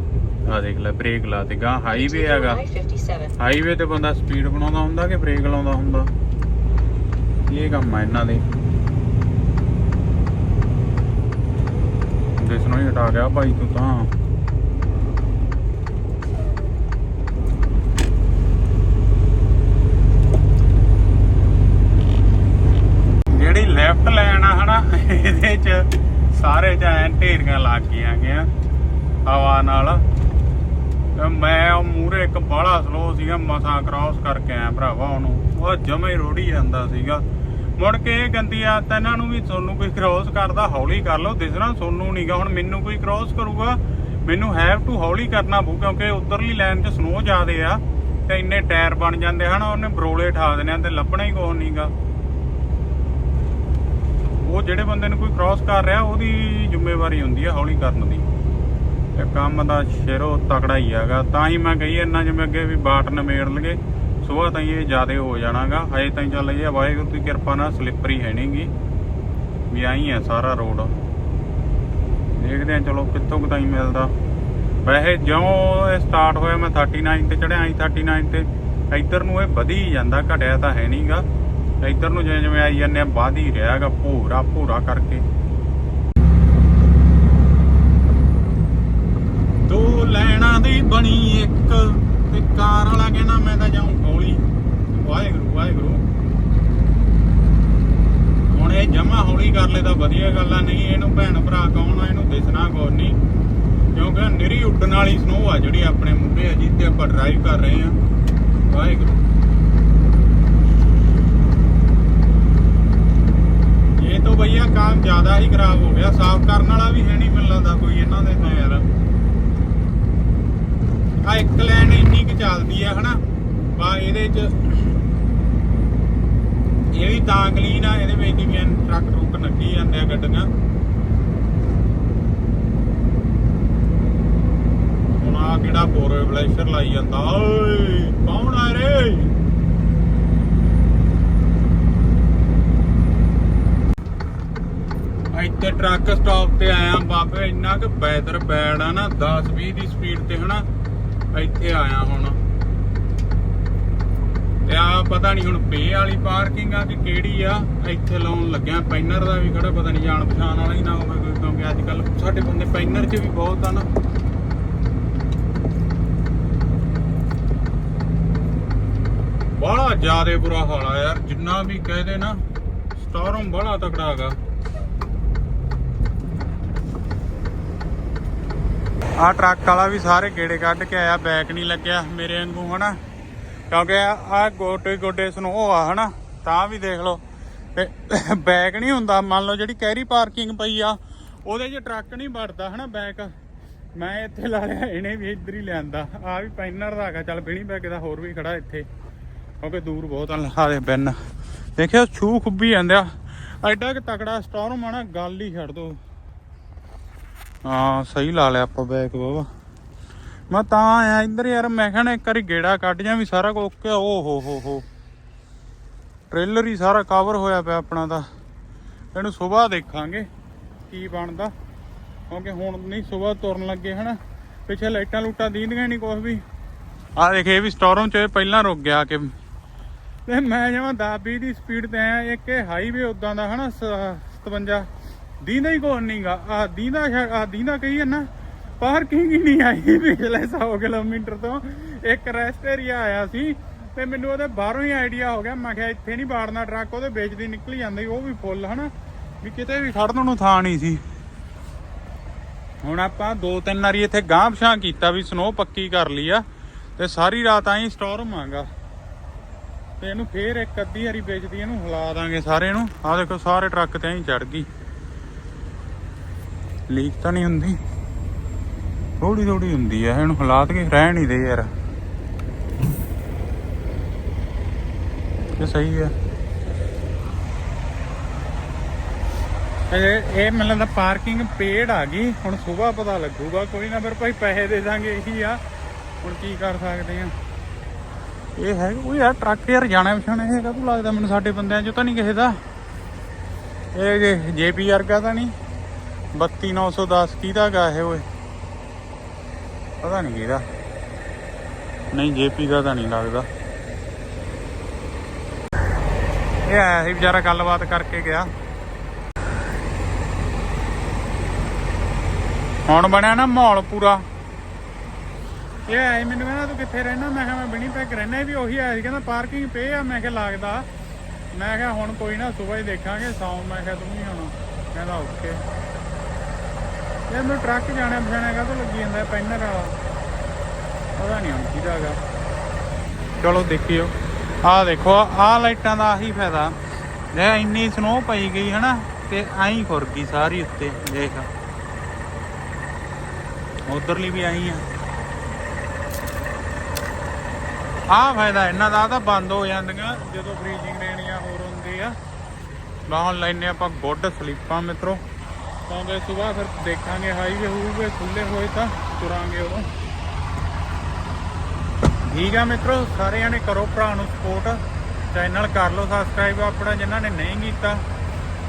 ਆ ਦੇਖ ਲੈ ਬ੍ਰੇਕ ਲਾ ਤੇ ਗਾਂ ਹਾਈਵੇ ਹੈਗਾ। I-57. ਹਾਈਵੇ ਤੇ ਬੰਦਾ ਸਪੀਡ ਬਣਾਉਂਦਾ ਹੁੰਦਾ ਕਿ ਬ੍ਰੇਕ ਲਾਉਂਦਾ ਹੁੰਦਾ? ਇਹ ਕੰਮ ਆ ਇਹਨਾਂ ਦੇ। ਜਿਸ ਨੂੰ ਹੀ ਹਟਾ ਗਿਆ ਭਾਈ ਤੂੰ ਤਾਂ ਜਿਹੜੀ ਲੈਫਟ ਲੈਣ ਆ ਹਨਾ ਇਹਦੇ ਚ ਸਾਰੇ ਚ ਐਂ ਢੇਰੀਆਂ ਲੱਗ ਗਈਆਂ ਗਿਆ ਹਵਾ ਨਾਲ। ਤੇ ਮੈਂ ਉਹ ਮੂਰੇ ਇੱਕ ਬਾਹਲਾ ਸਲੋ ਸੀਗਾ, ਮਸਾਂ ਕ੍ਰਾਸ ਕਰਕੇ ਆਇਆ ਭਰਾਵਾ ਉਹਨੂੰ। ਉਹ ਜਮੇ ਰੋੜੀ ਜਾਂਦਾ ਸੀਗਾ। ਮੁੜ ਕੇ ਇਹ ਗੰਦੀ ਆਦਤ ਇਹਨਾਂ ਨੂੰ ਵੀ ਤੁਹਾਨੂੰ ਕੋਈ ਕ੍ਰਾਸ ਕਰਦਾ, ਹੌਲੀ ਕਰ ਲਓ। ਦਿਸਣਾ ਤੁਹਾਨੂੰ ਨਹੀਂਗਾ ਹੁਣ ਮੈਨੂੰ ਕੋਈ ਕ੍ਰਾਸ ਕਰੂਗਾ, ਮੈਨੂੰ ਹੈਵ ਟੂ ਹੌਲੀ ਕਰਨਾ ਪਊ, ਕਿਉਂਕਿ ਉਧਰਲੀ ਲਾਈਨ 'ਚ ਸਨੋ ਜ਼ਿਆਦੇ ਆ, ਤੇ ਇੰਨੇ ਟਾਇਰ ਬਣ ਜਾਂਦੇ ਹਨ, ਉਹਨੇ ਬਰੋਲੇ ਠਾ ਦੇਣੇ ਆ, ਤੇ ਲੱਭਣਾ ਹੀ ਕੋਈ ਨਹੀਂਗਾ ਉਹ ਜਿਹੜੇ ਬੰਦੇ ਨੂੰ ਕੋਈ ਕ੍ਰਾਸ ਕਰ ਰਿਹਾ, ਉਹਦੀ ਜ਼ਿੰਮੇਵਾਰੀ ਹੁੰਦੀ ਹੈ ਹੌਲੀ ਕਰਨ ਦੀ। ਇਹ ਕੰਮ ਦਾ ਸ਼ੇਰੋ ਤਕੜਾ ਹੀ ਹੈਗਾ। ਤਾਂ ਹੀ ਮੈਂ ਕਹੀ ਇੰਨਾ ਜਿਵੇਂ ਅੱਗੇ ਵੀ ਬਾਟ ਨਮੇੜ ਲਗੇ ਸਵੇਰ ਤਾਈਂ ਇਹ ਜ਼ਿਆਦਾ ਹੋ ਜਾਣਾਗਾ। ਹਜੇ ਤਾਈਂ ਚੱਲ ਇਹ ਵਾਹਿਗੁਰੂ ਦੀ ਕਿਰਪਾ ਨਾਲ ਸਲਿੱਪਰੀ ਹੈ ਨਹੀਂਗੀ ਵੀ ਆਈ ਹੈ ਸਾਰਾ ਰੋਡ। ਦੇਖਦੇ ਆ ਚਲੋ ਕਿੱਥੋਂ ਕੁ ਤਾਈਂ ਮਿਲਦਾ। ਵੈਸੇ ਜਿਉਂ ਇਹ ਸਟਾਰਟ ਹੋਇਆ, ਮੈਂ 39 ਤੇ ਚੜਿਆ ਆਈ 39 ਤੇ। ਇੱਧਰ ਨੂੰ ਇਹ ਵਧੀ ਜਾਂਦਾ, ਘਟਿਆ ਤਾਂ ਹੈ ਨਹੀਂਗਾ ਇੱਧਰ ਨੂੰ ਜਿਵੇਂ ਜਿਵੇਂ ਆਈ ਜਾਂਦੇ ਆ, ਵਧ ਹੀ ਰਿਹਾਗਾ ਭੂਰਾ ਭੂਰਾ ਕਰਕੇ। ਦੋ ਲੈਣਾ ਦੀ ਬਣੀ ਇੱਕ, ਤੇ ਕਾਰ ਵਾਲਾ ਕਹਿੰਦਾ ਮੈਂ ਤਾਂ ਜਾਉਂ ਹੌਲੀ। ਵਾਹਿਗੁਰੂ ਵਾਹਿਗੁਰੂ। ਹੁਣ ਇਹ ਜਮਾ ਹੌਲੀ ਕਰ ਲੈ ਤਾਂ ਵਧੀਆ ਗੱਲ ਆ, ਨਹੀਂ ਇਹਨੂੰ ਭੈਣ ਭਰਾ ਕੌਣ ਆ, ਇਹਨੂੰ ਦਿਸਣਾ ਕੋਈ ਨਹੀਂ। ਕਿਉਂਕਿ ਨਿਰੀ ਉੱਡਣ ਵਾਲੀ ਸਨੋ ਆ ਜਿਹੜੀ ਆਪਣੇ ਮੂਹਰੇ ਆ ਜਿੱਤੇ ਆਪਾਂ ਡਰਾਈਵ ਕਰ ਰਹੇ ਆ। ਵਾਹਿਗੁਰੂ ਇਹ ਤਾਂ ਭਈਆ ਕੰਮ ਜ਼ਿਆਦਾ ਹੀ ਖਰਾਬ ਹੋ ਗਿਆ। ਸਾਫ਼ ਕਰਨ ਵਾਲਾ ਵੀ ਹੈ ਨਹੀਂ ਮਿਲਦਾ ਕੋਈ ਇਹਨਾਂ ਦੇ ਤਾਂ ਯਾਰ। ਆ ਇੱਕ ਲਾਈਨ ਇੰਨੀ ਕੁ ਚੱਲਦੀ ਆ, ਹਨਾ? ਬਾ ਇਹਦੇ ਚ ਇਹ ਵੀ ਤਾਂ ਕਲੀਨ ਆ, ਇਹਦੇ ਵਿੱਚ ਵੀ ਟਰੱਕ ਟਰੁੱਕ ਲੱਗੀ ਜਾਂਦੇ ਆ ਗੱਡੀਆਂ। ਹੁਣ ਆ ਕਿਹੜਾ ਬੋਰੇ ਬਲੈਸ਼ਰ ਲਾਈ ਜਾਂਦਾ? ਓਏ, ਕੌਣ ਆ ਰੇ ਇੱਥੇ ਟਰੱਕ ਸਟਾਪ ਤੇ ਆਇਆ ਬਾਬੇ, ਇੰਨਾ ਕਿ ਬੈਦਰ ਬੈਡ ਆ ਨਾ 10 20 ਦੀ ਸਪੀਡ ਤੇ ਹਨਾ, ਇੱਥੇ ਆਇਆ ਹੁਣ। ਤੇ ਆ ਪਤਾ ਨਹੀਂ ਹੁਣ ਪੇ ਵਾਲੀ ਪਾਰਕਿੰਗ ਆ ਕਿ ਕਿਹੜੀ ਆ, ਇੱਥੇ ਲਾਉਣ ਲੱਗਿਆ। ਪੈਨਰ ਦਾ ਵੀ ਖੜਾ ਪਤਾ ਨਹੀਂ ਜਾਣ ਪਛਾਣ ਵਾਲਾ ਹੀ ਨਾ ਹੋਵੇ ਕੋਈ, ਕਿਉਂਕਿ ਅੱਜ ਕੱਲ ਸਾਡੇ ਬੰਦੇ ਪੈਨਰ 'ਚ ਵੀ ਬਹੁਤ ਆ ਨਾ। ਬੜਾ ਜ਼ਿਆਦੇ ਬੁਰਾ ਹਾਲ ਆ ਯਾਰ, ਜਿੰਨਾ ਵੀ ਕਹਦੇ ਨਾ ਸਟਾਰਮ ਬੜਾ ਤਕੜਾ ਹੈਗਾ। ਆ ਟਰੱਕ ਵਾਲਾ ਵੀ ਸਾਰੇ ਗੇੜੇ ਕੱਢ ਕੇ ਆਇਆ ਬੈਕ ਨਹੀਂ ਲੱਗਿਆ ਮੇਰੇ ਵਾਂਗੂ, ਹਨਾ? ਕਿਉਂਕਿ ਆ ਗੋਡੇ ਗੋਡੇ ਸਨੋ ਆ, ਹਨਾ? ਤਾਂ ਵੀ ਦੇਖ ਲਓ। ਤੇ ਬੈਕ ਨਹੀਂ ਹੁੰਦਾ, ਮੰਨ ਲਓ ਜਿਹੜੀ ਕੈਰੀ ਪਾਰਕਿੰਗ ਪਈ ਆ, ਉਹਦੇ 'ਚ ਟਰੱਕ ਨਹੀਂ ਵੜਦਾ, ਹਨਾ ਬੈਕ ਮੈਂ ਇੱਥੇ ਲਾ ਲਿਆ, ਇਹਨੇ ਵੀ ਇੱਧਰ ਹੀ ਲਿਆਂਦਾ। ਆ ਵੀ ਪੈਨਰ ਦਾ ਹੈਗਾ, ਚੱਲ ਬਿਣੀ ਬੈਗ ਦਾ ਹੋਰ ਵੀ ਖੜਾ ਇੱਥੇ, ਕਿਉਂਕਿ ਦੂਰ ਬਹੁਤ ਆ, ਲਖਾ ਦੇ ਬਿੰਨ ਦੇਖਿਓ, ਛੂ ਖੁੱਬੀ ਜਾਂਦੇ ਆ। ਐਡਾ ਕਿ ਤਕੜਾ ਸਟਾਰਮ ਆ ਨਾ, ਗੱਲ ਹੀ ਛੱਡ ਦੋ। ਹਾਂ, ਸਹੀ ਲਾ ਲਿਆ ਆਪਾਂ ਬੈਕ ਬਾਬਾ ਮੈਂ ਤਾਂ ਆਇਆ ਇੱਧਰ ਯਾਰ, ਮੈਂ ਕਹਿੰਦਾ ਇੱਕ ਵਾਰੀ ਗੇੜਾ ਕੱਢ ਜਾਂ ਵੀ ਸਾਰਾ ਕੁਝ ਓਕੇ ਓ ਹੋ ਹੋ ਹੋ। ਟ੍ਰੇਲਰ ਹੀ ਸਾਰਾ ਕਵਰ ਹੋਇਆ ਪਿਆ ਆਪਣਾ ਦਾ ਇਹਨੂੰ ਸਵੇਰ ਦੇਖਾਂਗੇ ਕੀ ਬਣਦਾ। ਕਿਉਂਕਿ ਹੁਣ ਨਹੀਂ ਸਵੇਰ ਤੁਰਨ ਲੱਗੇ, ਹਨਾ। ਪਿੱਛੇ ਲਾਈਟਾਂ ਲੂਟਾਂ ਦੀਂਦੀਆਂ ਨਹੀਂ ਕੁਝ ਵੀ। ਆ ਦੇਖ, ਇਹ ਵੀ ਸਟੋਰਮ ਚ ਪਹਿਲਾਂ ਰੁਕ ਗਿਆ ਕਿ। ਤੇ ਮੈਂ ਜਮਾ 10 20 ਦੀ ਸਪੀਡ ਤੇ ਆਇਆ, ਇੱਕ ਇਹ ਹਾਈਵੇ ਉਦਾਂ ਦਾ, ਹਨਾ ਸ- 57 ਦੀਂਦਾ ਹੀ ਕੋਈ ਨਹੀਂਗਾ ਆ ਦੀਂਦਾ ਆ ਦੀਂਦਾ ਕਹੀ ਨਾ ਪਾਰਕਿੰਗ ਹੀ ਨਹੀਂ ਆਈ? ਪਿਛਲੇ 100 ਕਿਲੋਮੀਟਰ ਤੋਂ ਇੱਕ ਰੈਸਟ ਏਰੀਆ ਆਇਆ ਸੀ ਤੇ ਮੈਨੂੰ ਉਹਦੇ ਬਾਹਰੋਂ ਹੀ ਆਈਡੀਆ ਹੋ ਗਿਆ। ਮੈਂ ਕਿਹਾ ਇੱਥੇ ਨਹੀਂ ਬਾੜਨਾ ਟਰੱਕ, ਉਹਦੇ ਵਿੱਚ ਦੀ ਨਿਕਲ ਜਾਂਦਾ, ਉਹ ਵੀ ਫੁੱਲ ਹਨਾ। ਵੀ ਕਿਤੇ ਵੀ ਖੜਨ ਨੂੰ ਥਾਂ ਨਹੀਂ ਸੀ। ਹੁਣ ਆਪਾਂ ਦੋ ਤਿੰਨ ਵਾਰੀ ਇੱਥੇ ਗਾਂਹ ਪਛਾਂ ਕੀਤਾ ਵੀ ਸਨੋ ਪੱਕੀ ਕਰ ਲਈ ਆ ਤੇ ਸਾਰੀ ਰਾਤ ਆਈ ਸਟਾਰਮ ਆਂਗਾ ਤੇ ਇਹਨੂੰ ਫੇਰ ਇੱਕ ਅੱਧੀ ਵਾਰੀ ਵੇਚਦੀ, ਇਹਨੂੰ ਹਿਲਾ ਦਾਂਗੇ ਸਾਰੇ ਨੂੰ। ਆਹ ਦੇਖੋ, ਸਾਰੇ ਟਰੱਕ ਤੇ ਐਂ ਚੜ ਗਈ। ਲੀਕ ਤਾਂ ਨਹੀਂ ਹੁੰਦੀ। ਥੋੜੀ ਥੋੜੀ ਹੁੰਦੀ ਆ ਇਹਨੂੰ ਹਿਲਾ ਕੇ ਰਹਿਣ ਹੀ ਦੇ ਯਾਰ। ਇਹ ਸਹੀ ਆ। ਇਹ ਇਹ ਮੈਨੂੰ ਲੱਗਦਾ ਪਾਰਕਿੰਗ ਪੇਡ ਆ ਗਈ। ਹੁਣ ਸਵੇਰ ਪਤਾ ਲੱਗੂਗਾ। ਕੋਈ ਨਾ ਫਿਰ ਭਾਈ ਪੈਸੇ ਦੇ ਦਾਂਗੇ ਇਹੀ ਆ। ਹੁਣ ਕੀ ਕਰ ਸਕਦੇ ਆ। ਇਹ ਹੈ ਉਹ ਯਾਰ ਟਰੱਕ ਯਾਰ ਜਾਣਾ ਪਛਾਣਾ ਇਹ ਕਾਹਤੋਂ ਲੱਗਦਾ ਮੈਨੂੰ ਸਾਡੇ ਬੰਦਿਆਂ ਚੋਂ ਤਾਂ ਨਹੀਂ ਕਿਸੇ ਦਾ। ਇਹ ਜੇਪੀ ਵਰਗਾ ਤਾਂ ਨਹੀਂ। 32910 ਕਿਹਦਾ ਗਾ ਇਹ ਓਏ? ਪਤਾ ਨਹੀਂ ਕਿਹਦਾ। ਨਹੀਂ ਜੇਪੀ ਦਾ ਤਾਂ ਨਹੀਂ ਲੱਗਦਾ। ਇਹ ਆਇਆ ਸੀ ਵਿਚਾਰਾ ਗੱਲਬਾਤ ਕਰਕੇ ਗਿਆ। ਹੁਣ ਬਣਿਆ ਨਾ ਮਾਹੌਲ ਪੂਰਾ। ਇਹ ਆਈ ਮੈਨੂੰ ਕਹਿੰਦਾ, ਤੂੰ ਕਿੱਥੇ ਰਹਿਣਾ? ਮੈਂ ਕਿਹਾ, ਮੈਂ ਬਣੀ ਪੈਕ ਰਹਿਣਾ ਵੀ ਉਹੀ ਆਇਆ ਸੀ, ਕਹਿੰਦਾ ਪਾਰਕਿੰਗ ਪੇ ਆ। ਮੈਂ ਕਿਹਾ, ਲੱਗਦਾ। ਮੈਂ ਕਿਹਾ, ਹੁਣ ਕੋਈ ਨਾ, ਸਵੇਰ ਹੀ ਦੇਖਾਂਗੇ, ਸੌਂ। ਮੈਂ ਕਿਹਾ, ਤੂੰ ਵੀ ਹੁਣ? ਕਹਿੰਦਾ, ਓਕੇ। ਇਹ ਮੈਨੂੰ ਟਰੱਕ ਜਾਣਾ ਪਛਾਣਿਆ ਕਾ ਲੱਗੀ ਜਾਂਦਾ ਪੈਨਰ ਵਾਲਾ। ਪਤਾ ਨਹੀਂ ਹੁਣ ਕਿਹਦਾ ਹੈਗਾ ਚਲੋ ਦੇਖਿਓ। ਆਹ ਦੇਖੋ, ਆਹ ਲਾਈਟਾਂ ਦਾ ਆਹੀ ਫਾਇਦਾ। ਜੇ ਇੰਨੀ ਸਨੋ ਪਈ ਗਈ ਹਨਾ, ਤੇ ਐਂ ਖੁਰ ਗਈ ਸਾਰੀ ਉੱਤੇ, ਦੇਖ। ਉਧਰਲੀ ਵੀ ਆਈ ਆ। ਆਹ ਫਾਇਦਾ ਇਹਨਾਂ ਦਾ ਤਾਂ ਬੰਦ ਹੋ ਜਾਂਦੀਆਂ ਜਦੋਂ ਫ੍ਰੀਜ਼ਿੰਗ ਰੇਨ ਹੋਰ ਹੁੰਦੀ ਆ। ਬਾ ਹੁਣ ਲੈਨੇ ਆਪਾਂ ਗੁੱਡ ਸਲੀਪਾਂ ਮਿੱਤਰੋ। ਕਿਉਂਕਿ ਸਵੇਰ, ਫਿਰ ਦੇਖਾਂਗੇ ਹਾਈਵੇ ਹੋਊਗੇ ਖੁੱਲੇ ਹੋਏ ਤਾਂ ਤੁਰਾਂਗੇ ਉਦੋਂ। ਠੀਕ ਆ ਮਿੱਤਰੋ ਸਾਰੇ ਜਣੇ ਕਰੋ ਭਰਾ ਨੂੰ ਸਪੋਰਟ ਚੈਨਲ ਕਰ ਲਓ ਸਬਸਕ੍ਰਾਈਬ ਆਪਣਾ, ਜਿਨ੍ਹਾਂ ਨੇ ਨਹੀਂ ਕੀਤਾ,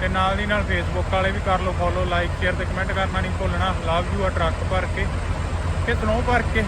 ਤੇ ਨਾਲ ਦੀ ਨਾਲ ਫੇਸਬੁੱਕ ਵਾਲੇ ਵੀ ਕਰ ਲਓ ਫੋਲੋ ਲਾਈਕ ਸ਼ੇਅਰ ਤੇ ਕਮੈਂਟ ਕਰਨਾ ਨਹੀਂ ਭੁੱਲਣਾ। ਲਵ ਯੂ ਆ ਟਰੱਕ ਭਰ ਕੇ ਕਿ ਸਨੋ ਭਰ ਕੇ।